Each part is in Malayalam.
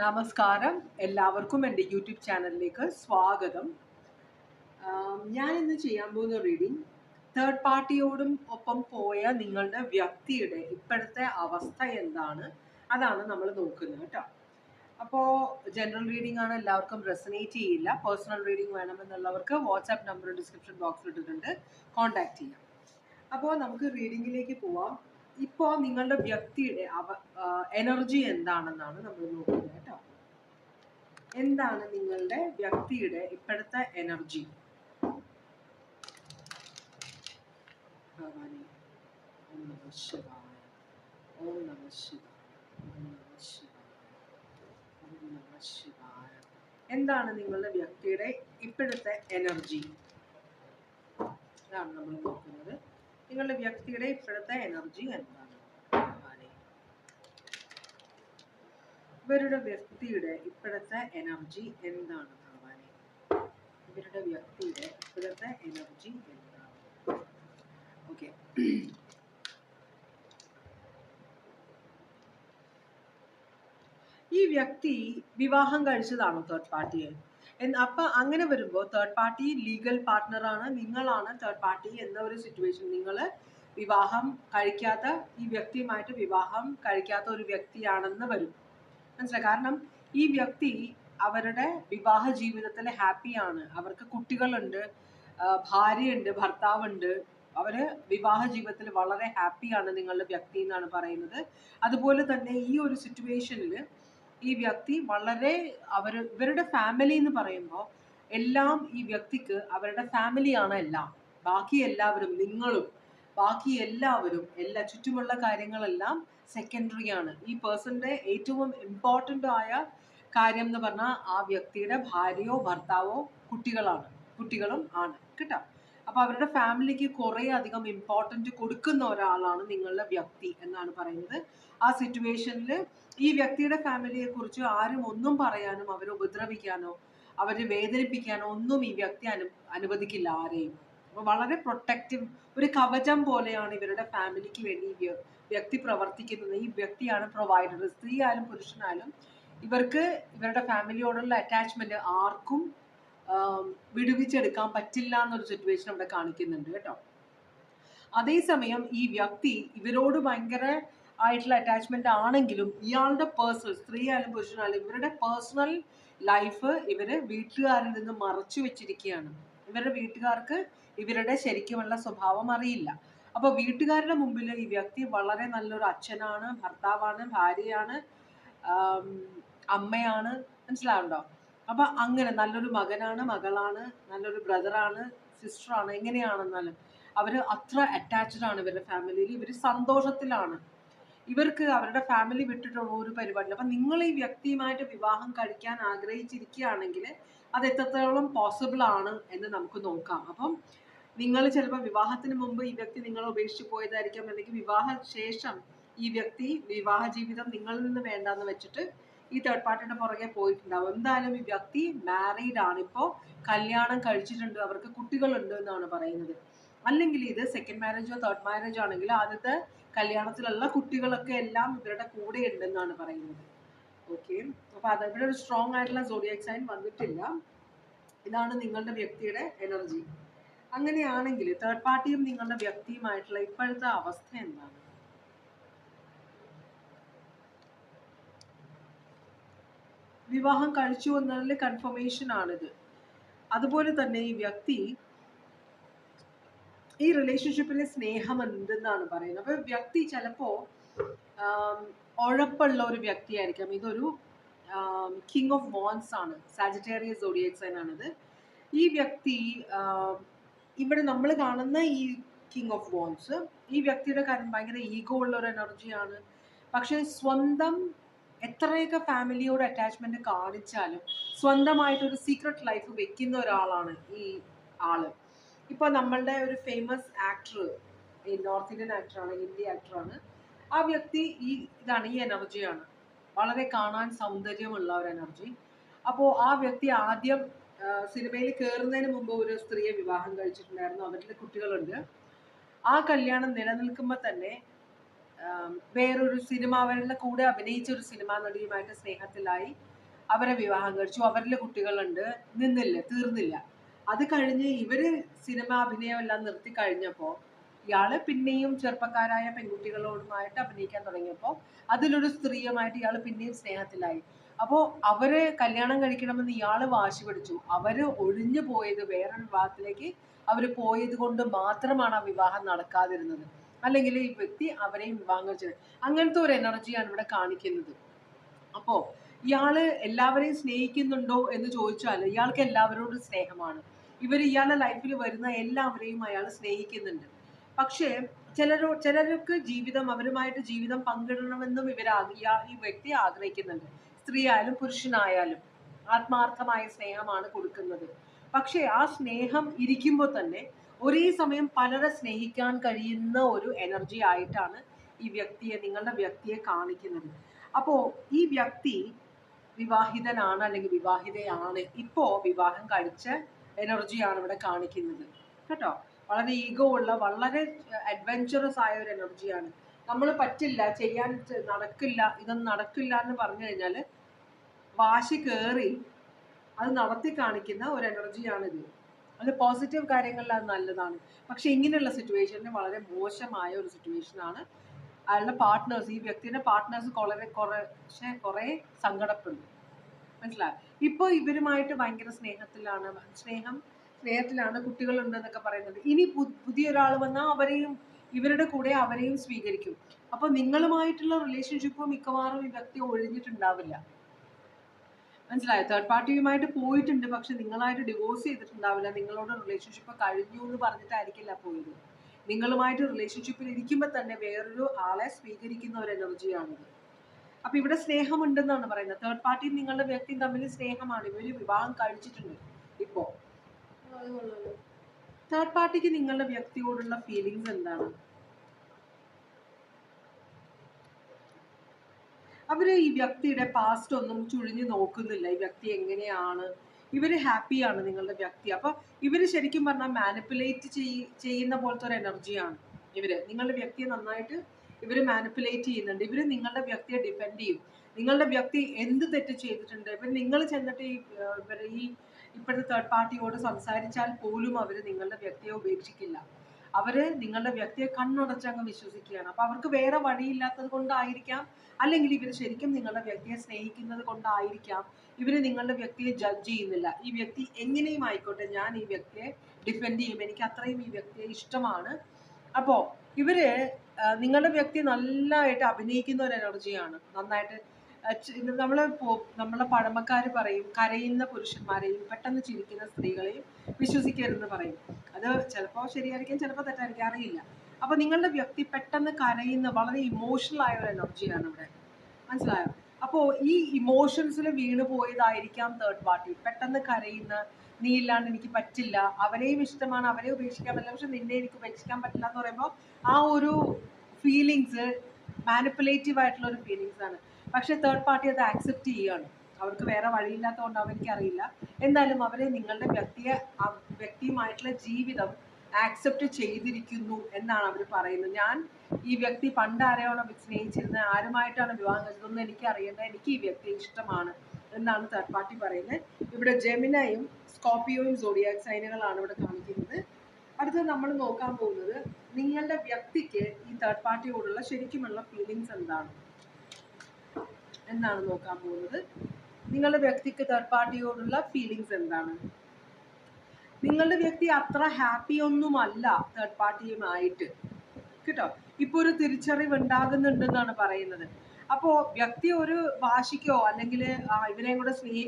നമസ്കാരം. എല്ലാവർക്കും എന്റെ യൂട്യൂബ് ചാനലിലേക്ക് സ്വാഗതം. ഞാൻ ഇന്ന് ചെയ്യാൻ പോകുന്ന റീഡിങ് തേർഡ് പാർട്ടിയോടും ഒപ്പം പോയ നിങ്ങളുടെ വ്യക്തിയുടെ ഇപ്പോഴത്തെ അവസ്ഥ എന്താണ്? അതാണ് നമ്മൾ നോക്കുന്നത് കേട്ടോ. അപ്പോൾ ജനറൽ റീഡിംഗ് ആണ് എല്ലാവർക്കും റെസനേറ്റ് ചെയ്യില്ല. പേഴ്സണൽ റീഡിംഗ് വേണമെന്നുള്ളവർക്ക് വാട്സാപ്പ് നമ്പർ ഡിസ്ക്രിപ്ഷൻ ബോക്സിൽ ഇട്ടിട്ടുണ്ട്. കോൺടാക്ട് ചെയ്യാം. അപ്പോൾ നമുക്ക് റീഡിങ്ങിലേക്ക് പോവാം. ഇപ്പോൾ നിങ്ങളുടെ വ്യക്തിയുടെ അവ എനർജി എന്താണെന്നാണ് നമ്മൾ നോക്കുന്നത് കേട്ടോ. എന്താണ് നിങ്ങളുടെ വ്യക്തിയുടെ ഇപ്പോഴത്തെ എനർജി എന്താണ് നിങ്ങളുടെ വ്യക്തിയുടെ ഇപ്പോഴത്തെ എനർജി ഇതാണ് നമ്മൾ നോക്കുന്നത്. നിങ്ങളുടെ വ്യക്തിയുടെ ഇപ്പോഴത്തെ എനർജി എന്താണ്? ഭഗവാനെ ഇവരുടെ വ്യക്തിയുടെ ഇപ്പോഴത്തെ എനർജി എന്താണ് ഭഗവാനെ? ഇവരുടെ വ്യക്തിയുടെ ഇപ്പോഴത്തെ എനർജി എന്താണ്? ഓക്കെ ഈ വ്യക്തി വിവാഹം കഴിച്ചതാണോ തേർഡ് പാർട്ടിയെ എന്ന് അപ്പൊ അങ്ങനെ വരുമ്പോൾ തേർഡ് പാർട്ടി ലീഗൽ പാർട്ട്ണറാണ് നിങ്ങളാണ് തേർഡ് പാർട്ടി എന്ന ഒരു സിറ്റുവേഷൻ നിങ്ങൾ വിവാഹം കഴിക്കാത്ത ഈ വ്യക്തിയുമായിട്ട് വിവാഹം കഴിക്കാത്ത ഒരു വ്യക്തിയാണെന്ന് വരും. മനസ്സിലായി? കാരണം ഈ വ്യക്തി അവരുടെ വിവാഹ ജീവിതത്തിൽ ഹാപ്പിയാണ് അവർക്ക് കുട്ടികളുണ്ട് ഭാര്യയുണ്ട് ഭർത്താവുണ്ട്. അവർ വിവാഹ ജീവിതത്തിൽ വളരെ ഹാപ്പിയാണ് നിങ്ങളുടെ വ്യക്തി എന്നാണ് പറയുന്നത്. അതുപോലെ തന്നെ ഈ ഒരു സിറ്റുവേഷനിൽ ഈ വ്യക്തി വളരെ അവർ ഇവരുടെ ഫാമിലി എന്ന് പറയുമ്പോൾ എല്ലാം ഈ വ്യക്തിക്ക് അവരുടെ ഫാമിലിയാണ് എല്ലാം. ബാക്കി എല്ലാവരും നിങ്ങളും ബാക്കി എല്ലാവരും എല്ലാ ചുറ്റുമുള്ള കാര്യങ്ങളെല്ലാം സെക്കൻഡറി ആണ്. ഈ പേഴ്സന്റെ ഏറ്റവും ഇമ്പോർട്ടന്റ് ആയ കാര്യം എന്ന് പറഞ്ഞാൽ ആ വ്യക്തിയുടെ ഭാര്യയോ ഭർത്താവോ കുട്ടികളാണ് കുട്ടികളും ആണ്. കേട്ടോ? അപ്പൊ അവരുടെ ഫാമിലിക്ക് കുറെ അധികം ഇമ്പോർട്ടന്റ് കൊടുക്കുന്ന ഒരാളാണ് നിങ്ങളുടെ വ്യക്തി എന്നാണ് പറയുന്നത്. ആ സിറ്റുവേഷനിൽ ഈ വ്യക്തിയുടെ ഫാമിലിയെ കുറിച്ച് ആരും ഒന്നും പറയാനും അവരെ ഉപദ്രവിക്കാനോ അവരെ വേദനിപ്പിക്കാനോ ഒന്നും ഈ വ്യക്തി അനു അനുവദിക്കില്ല ആരെയും. അപ്പൊ വളരെ പ്രൊട്ടക്റ്റീവ് ഒരു കവചം പോലെയാണ് ഇവരുടെ ഫാമിലിക്ക് വേണ്ടി ഈ വ്യക്തി പ്രവർത്തിക്കുന്നത്. ഈ വ്യക്തിയാണ് പ്രൊവൈഡർ സ്ത്രീ ആയാലും പുരുഷനായാലും ഇവർക്ക് ഇവരുടെ ഫാമിലിയോടുള്ള അറ്റാച്ച്മെന്റ് ആർക്കും വിടുവിച്ചെടുക്കാൻ പറ്റില്ല എന്നൊരു സിറ്റുവേഷൻ അവിടെ കാണിക്കുന്നുണ്ട് കേട്ടോ. അതേസമയം ഈ വ്യക്തി ഇവരോട് ഭയങ്കര ആയിട്ടുള്ള അറ്റാച്ച്മെന്റ് ആണെങ്കിലും ഇയാളുടെ പേഴ്സണൽ സ്ത്രീ ആയാലും പുരുഷനായാലും ഇവരുടെ പേഴ്സണൽ ലൈഫ് ഇവർ വീട്ടുകാരിൽ നിന്ന് മറച്ചു വെച്ചിരിക്കുകയാണ്. ഇവരുടെ വീട്ടുകാർക്ക് ഇവരുടെ ശരിക്കുമുള്ള സ്വഭാവം അറിയില്ല. അപ്പൊ വീട്ടുകാരുടെ മുമ്പിൽ ഈ വ്യക്തി വളരെ നല്ലൊരു അച്ഛനാണ് ഭർത്താവാണ് ഭാര്യയാണ് അമ്മയാണ്. മനസ്സിലാവുണ്ടോ അപ്പൊ അങ്ങനെ നല്ലൊരു മകനാണ് മകളാണ് നല്ലൊരു ബ്രദറാണ് സിസ്റ്ററാണ് എങ്ങനെയാണെന്നാലും അവർ അത്ര അറ്റാച്ച്ഡ് ആണ് ഇവരുടെ ഫാമിലിയിൽ ഇവർ സന്തോഷത്തിലാണ്. ഇവർക്ക് അവരുടെ ഫാമിലി വിട്ടിട്ടുള്ള ഒരു പരിപാടി അപ്പൊ നിങ്ങൾ ഈ വ്യക്തിയുമായിട്ട് വിവാഹം കഴിക്കാൻ ആഗ്രഹിച്ചിരിക്കുകയാണെങ്കിൽ അത് എത്രത്തോളം പോസിബിൾ ആണ് എന്ന് നമുക്ക് നോക്കാം. അപ്പം നിങ്ങൾ ചിലപ്പോൾ വിവാഹത്തിന് മുമ്പ് ഈ വ്യക്തി നിങ്ങളെ ഉപേക്ഷിച്ച് പോയതായിരിക്കാം. അല്ലെങ്കിൽ വിവാഹ ശേഷം ഈ വ്യക്തി വിവാഹ ജീവിതം നിങ്ങളിൽ നിന്ന് വേണ്ടാന്ന് വെച്ചിട്ട് ഈ തേർഡ് പാർട്ടിയുടെ പുറകെ പോയിട്ടുണ്ടാവും. എന്തായാലും ഈ വ്യക്തി മാരീഡ് ആണ്. ഇപ്പോൾ കല്യാണം കഴിച്ചിട്ടുണ്ട്. അവർക്ക് കുട്ടികളുണ്ട് എന്നാണ് പറയുന്നത്. അല്ലെങ്കിൽ ഇത് സെക്കൻഡ് മാരേജോ തേർഡ് മാരേജോ ആണെങ്കിൽ ആദ്യത്തെ കല്യാണത്തിലുള്ള കുട്ടികളൊക്കെ എല്ലാം ഇവരുടെ കൂടെ ഉണ്ടെന്നാണ് പറയുന്നത്. ഓക്കെ അപ്പൊ അത് ഇവിടെ ഒരു സ്ട്രോങ് ആയിട്ടുള്ള സോഡിയക് സൈൻ വന്നിട്ടില്ല. ഇതാണ് നിങ്ങളുടെ വ്യക്തിയുടെ എനർജി അങ്ങനെയാണെങ്കിൽ തേർഡ് പാർട്ടിയും നിങ്ങളുടെ വ്യക്തിയുമായിട്ടുള്ള ഇപ്പോഴത്തെ അവസ്ഥ എന്താണ്? വിവാഹം കഴിച്ചു എന്നതിൽ കൺഫർമേഷൻ ആണിത്. അതുപോലെ തന്നെ ഈ വ്യക്തി ഈ റിലേഷൻഷിപ്പിലെ സ്നേഹം എന്തെന്നാണ് പറയുന്നത്? അപ്പൊ വ്യക്തി ചിലപ്പോൾ ഉഴപ്പുള്ള ഒരു വ്യക്തിയായിരിക്കാം. ഇതൊരു കിങ് ഓഫ് വോൺസ് ആണ്. സാജിറ്റേറിയസ് ആണിത്. ഈ വ്യക്തി ഇവിടെ നമ്മൾ കാണുന്ന ഈ കിങ് ഓഫ് വോൺസ് ഈ വ്യക്തിയുടെ കാര്യം ഭയങ്കര ഈഗോ ഉള്ള ഒരു എനർജിയാണ് പക്ഷേ സ്വന്തം എത്രയൊക്കെ ഫാമിലിയോട് അറ്റാച്ച്മെന്റ് കാണിച്ചാലും സ്വന്തമായിട്ടൊരു സീക്രട്ട് ലൈഫ് വെക്കുന്ന ഒരാളാണ് ഈ ആൾ. ഇപ്പൊ നമ്മളുടെ ഒരു ഫേമസ് ആക്ടർ ഈ നോർത്ത് ഇന്ത്യൻ ആക്ടറാണ് ഹിന്ദി ആക്ടറാണ് ആ വ്യക്തി ഈ ഇതാണ് ഈ എനർജിയാണ് വളരെ കാണാൻ സൗന്ദര്യമുള്ള ഒരു എനർജി അപ്പോൾ ആ വ്യക്തി ആദ്യം സിനിമയിൽ കയറുന്നതിന് മുമ്പ് ഒരു സ്ത്രീയെ വിവാഹം കഴിച്ചിട്ടുണ്ടായിരുന്നു. അവരുടെ കുട്ടികളുണ്ട്. ആ കല്യാണം നിലനിൽക്കുമ്പോൾ തന്നെ വേറൊരു സിനിമ അവരുടെ കൂടെ അഭിനയിച്ച ഒരു സിനിമാ നടിയുമായിട്ട് സ്നേഹത്തിലായി അവരെ വിവാഹം കഴിച്ചു. അവരിൽ കുട്ടികളുണ്ട്. നിന്നില്ല തീർന്നില്ല. അത് കഴിഞ്ഞ് ഇവർ സിനിമ അഭിനയം എല്ലാം നിർത്തി കഴിഞ്ഞപ്പോൾ ഇയാൾ പിന്നെയും ചെറുപ്പക്കാരായ പെൺകുട്ടികളോടുമായിട്ട് അഭിനയിക്കാൻ തുടങ്ങിയപ്പോൾ അതിലൊരു സ്ത്രീയുമായിട്ട് ഇയാൾ പിന്നെയും സ്നേഹത്തിലായി. അപ്പോൾ അവർ കല്യാണം കഴിക്കണമെന്ന് ഇയാൾ വാശി പിടിച്ചു. അവർ ഒഴിഞ്ഞു പോയത് വേറൊരു വിവാഹത്തിലേക്ക് അവർ പോയത് കൊണ്ട് മാത്രമാണ് ആ വിവാഹം നടക്കാതിരുന്നത്. അല്ലെങ്കിൽ ഈ വ്യക്തി അവരെയും വിവാഹം ചെയ്ത് അങ്ങനത്തെ ഒരു എനർജിയാണ് ഇവിടെ കാണിക്കുന്നത്. അപ്പോ ഇയാൾ എല്ലാവരെയും സ്നേഹിക്കുന്നുണ്ടോ എന്ന് ചോദിച്ചാൽ ഇയാൾക്ക് എല്ലാവരോടും സ്നേഹമാണ്. ഇവർ ഇയാളുടെ ലൈഫിൽ വരുന്ന എല്ലാവരെയും അയാൾ സ്നേഹിക്കുന്നുണ്ട്. പക്ഷേ ചിലരോ ചിലർക്ക് ജീവിതം അവരുമായിട്ട് ജീവിതം പങ്കിടണമെന്നും ഇവർ ഈ വ്യക്തി ആഗ്രഹിക്കുന്നുണ്ട്. സ്ത്രീ ആയാലും പുരുഷനായാലും ആത്മാർത്ഥമായ സ്നേഹമാണ് കൊടുക്കുന്നത്. പക്ഷേ ആ സ്നേഹം ഇരിക്കുമ്പോൾ തന്നെ ഒരേ സമയം പലരെ സ്നേഹിക്കാൻ കഴിയുന്ന ഒരു എനർജി ആയിട്ടാണ് ഈ വ്യക്തിയെ നിങ്ങളുടെ വ്യക്തിയെ കാണിക്കുന്നത്. അപ്പോ ഈ വ്യക്തി വിവാഹിതനാണ് അല്ലെങ്കിൽ വിവാഹിതയാണ്. ഇപ്പോ വിവാഹം കഴിച്ച എനർജിയാണ് ഇവിടെ കാണിക്കുന്നത്. കേട്ടോ? വളരെ ഈഗോ ഉള്ള വളരെ അഡ്വഞ്ചറസ് ആയ ഒരു എനർജിയാണ് നമ്മൾ പറ്റില്ല ചെയ്യാൻ നടക്കില്ല ഇതൊന്നും നടക്കില്ല എന്ന് പറഞ്ഞു കഴിഞ്ഞാൽ വാശി കയറി അത് നടത്തി കാണിക്കുന്ന ഒരു എനർജിയാണിത് അത് പോസിറ്റീവ് കാര്യങ്ങളിൽ അത് നല്ലതാണ്. പക്ഷെ ഇങ്ങനെയുള്ള സിറ്റുവേഷനിൽ വളരെ മോശമായ ഒരു സിറ്റുവേഷൻ ആണ്. അയാളുടെ പാർട്ട്നേഴ്സ് ഈ വ്യക്തിയുടെ പാർട്ട്നേഴ്സ് വളരെ കുറെ കുറേ സങ്കടപ്പെടുന്നു മനസ്സിലായി? ഇപ്പൊ ഇവരുമായിട്ട് ഭയങ്കര സ്നേഹത്തിലാണ്. സ്നേഹം സ്നേഹത്തിലാണ് കുട്ടികളുണ്ടെന്നൊക്കെ പറയുന്നത്. ഇനി പുതിയൊരാൾ വന്നാൽ അവരെയും ഇവരുടെ കൂടെ അവരെയും സ്വീകരിക്കും. അപ്പൊ നിങ്ങളുമായിട്ടുള്ള റിലേഷൻഷിപ്പ് മിക്കവാറും ഈ വ്യക്തി ഒഴിഞ്ഞിട്ടുണ്ടാവില്ല. മനസ്സിലായോ? തേർഡ് പാർട്ടിയുമായിട്ട് പോയിട്ടുണ്ട് പക്ഷെ നിങ്ങളായിട്ട് ഡിവോഴ്സ് ചെയ്തിട്ടുണ്ടാവില്ല. നിങ്ങളോട് റിലേഷൻഷിപ്പ് കഴിഞ്ഞു എന്ന് പറഞ്ഞിട്ടായിരിക്കില്ല പോയത്. നിങ്ങളുമായിട്ട് റിലേഷൻഷിപ്പിൽ ഇരിക്കുമ്പോൾ തന്നെ വേറൊരു ആളെ സ്വീകരിക്കുന്ന ഒരു എനർജിയാണിത് അപ്പൊ ഇവിടെ സ്നേഹമുണ്ടെന്നാണ് പറയുന്നത്. തേർഡ് പാർട്ടിയും നിങ്ങളുടെ വ്യക്തിയും തമ്മിൽ സ്നേഹമാണ്. ഇവർ വിവാഹം കഴിച്ചിട്ടുണ്ട് ഇപ്പോ. തേർഡ് പാർട്ടിക്ക് നിങ്ങളുടെ വ്യക്തിയോടുള്ള ഫീലിങ്സ് എന്താണ്? അവർ ഈ വ്യക്തിയുടെ പാസ്റ്റ് ഒന്നും ചുഴിഞ്ഞു നോക്കുന്നില്ല. ഈ വ്യക്തി എങ്ങനെയാണ്? ഇവർ ഹാപ്പിയാണ് നിങ്ങളുടെ വ്യക്തി. അപ്പോൾ ഇവർ ശരിക്കും പറഞ്ഞാൽ മാനിപ്പുലേറ്റ് ചെയ്യുന്ന പോലത്തെ ഒരു എനർജിയാണ് ഇവർ. നിങ്ങളുടെ വ്യക്തിയെ നന്നായിട്ട് ഇവർ മാനിപ്പുലേറ്റ് ചെയ്യുന്നുണ്ട്. ഇവർ നിങ്ങളുടെ വ്യക്തിയെ ഡിപ്പെൻഡ് ചെയ്യും. നിങ്ങളുടെ വ്യക്തി എന്ത് തെറ്റ് ചെയ്തിട്ടുണ്ട്? ഇവർ നിങ്ങൾ ചെന്നിട്ട് ഈ ഇവർ ഈ ഇപ്പോഴത്തെ തേർഡ് പാർട്ടിയോട് സംസാരിച്ചാൽ പോലും അവർ നിങ്ങളുടെ വ്യക്തിയെ ഉപേക്ഷിക്കില്ല. അവർ നിങ്ങളുടെ വ്യക്തിയെ കണ്ണടച്ചങ്ങ് വിശ്വസിക്കുകയാണ്. അപ്പൊ അവർക്ക് വേറെ വഴിയില്ലാത്തത് കൊണ്ടായിരിക്കാം. അല്ലെങ്കിൽ ഇവർ ശരിക്കും നിങ്ങളുടെ വ്യക്തിയെ സ്നേഹിക്കുന്നത് കൊണ്ടായിരിക്കാം. ഇവർ നിങ്ങളുടെ വ്യക്തിയെ ജഡ്ജ് ചെയ്യുന്നില്ല. ഈ വ്യക്തി എങ്ങനെയും ആയിക്കോട്ടെ ഞാൻ ഈ വ്യക്തിയെ ഡിഫെൻഡ് ചെയ്യും. എനിക്ക് അത്രയും ഈ വ്യക്തിയെ ഇഷ്ടമാണ്. അപ്പോ ഇവർ നിങ്ങളുടെ വ്യക്തി നല്ലതായിട്ട് അഭിനയിക്കുന്ന ഒരു എനർജിയാണ് നന്നായിട്ട് നമ്മൾ നമ്മളെ പഴമക്കാർ പറയും കരയുന്ന പുരുഷന്മാരെയും പെട്ടെന്ന് ചിരിക്കുന്ന സ്ത്രീകളെയും വിശ്വസിക്കരുതെന്ന് പറയും. അത് ചിലപ്പോൾ ശരിയായിരിക്കും ചിലപ്പോൾ തെറ്റായിരിക്കും അറിയില്ല. അപ്പൊ നിങ്ങളുടെ വ്യക്തി പെട്ടെന്ന് കരയുന്ന വളരെ ഇമോഷണൽ ആയ ഒരു എനർജിയാണ് ഇവിടെ. മനസ്സിലായോ? അപ്പോ ഈ ഇമോഷൻസിൽ വീണ് പോയതായിരിക്കാം തേർഡ് പാർട്ടി പെട്ടെന്ന് കരയുന്ന നീ ഇല്ലാണ്ട് എനിക്ക് പറ്റില്ല. അവരെയും ഇഷ്ടമാണ് അവരെ ഉപേക്ഷിക്കാൻ പറ്റില്ല. പക്ഷെ നിന്നെ എനിക്ക് ഉപേക്ഷിക്കാൻ പറ്റില്ല എന്ന് പറയുമ്പോൾ ആ ഒരു ഫീലിങ്സ് മാനിപ്പുലേറ്റീവ് ആയിട്ടുള്ള ഒരു ഫീലിങ്സ് ആണ്. പക്ഷെ തേർഡ് പാർട്ടി അത് ആക്സെപ്റ്റ് ചെയ്യുകയാണ്. അവർക്ക് വേറെ വഴിയില്ലാത്തതുകൊണ്ട് എനിക്കറിയില്ല എന്തായാലും അവരെ നിങ്ങളുടെ വ്യക്തിയെ വ്യക്തിയുമായിട്ടുള്ള ജീവിതം ആക്സെപ്റ്റ് ചെയ്തിരിക്കുന്നു എന്നാണ് അവർ പറയുന്നത്. ഞാൻ ഈ വ്യക്തി പണ്ട് ആരെയാണോ സ്നേഹിച്ചിരുന്നത് ആരുമായിട്ടാണ് വിവാഹം കഴിച്ചതെന്ന് എനിക്ക് അറിയേണ്ട എനിക്ക് ഈ വ്യക്തി ഇഷ്ടമാണ് എന്നാണ് തേർഡ് പാർട്ടി പറയുന്നത്. ഇവിടെ ജെമിനയും സ്കോപ്പിയോയും സോഡിയാക് സൈനുകളാണ് ഇവിടെ കാണിക്കുന്നത്. അടുത്തത് നമ്മൾ നോക്കാൻ പോകുന്നത് നിങ്ങളുടെ വ്യക്തിക്ക് ഈ തേർഡ് പാർട്ടിയോടുള്ള ശരിക്കുമുള്ള ഫീലിങ്സ് എന്താണ്? എന്നാണ് നോക്കാൻ പോകുന്നത്. നിങ്ങളുടെ വ്യക്തിക്ക് തേർഡ് പാർട്ടിയോടുള്ള ഫീലിങ്സ് എന്താണ്? നിങ്ങളുടെ വ്യക്തി അത്ര ഹാപ്പി ഒന്നുമല്ല തേർഡ് പാർട്ടിയുമായിട്ട് കേട്ടോ? ഇപ്പൊ ഒരു തിരിച്ചറിവ് ഉണ്ടാകുന്നുണ്ടെന്നാണ് പറയുന്നത്. അപ്പോൾ വ്യക്തി ഒരു വാശിക്കോ അല്ലെങ്കിൽ ഇവരെയും കൂടെ സ്നേഹി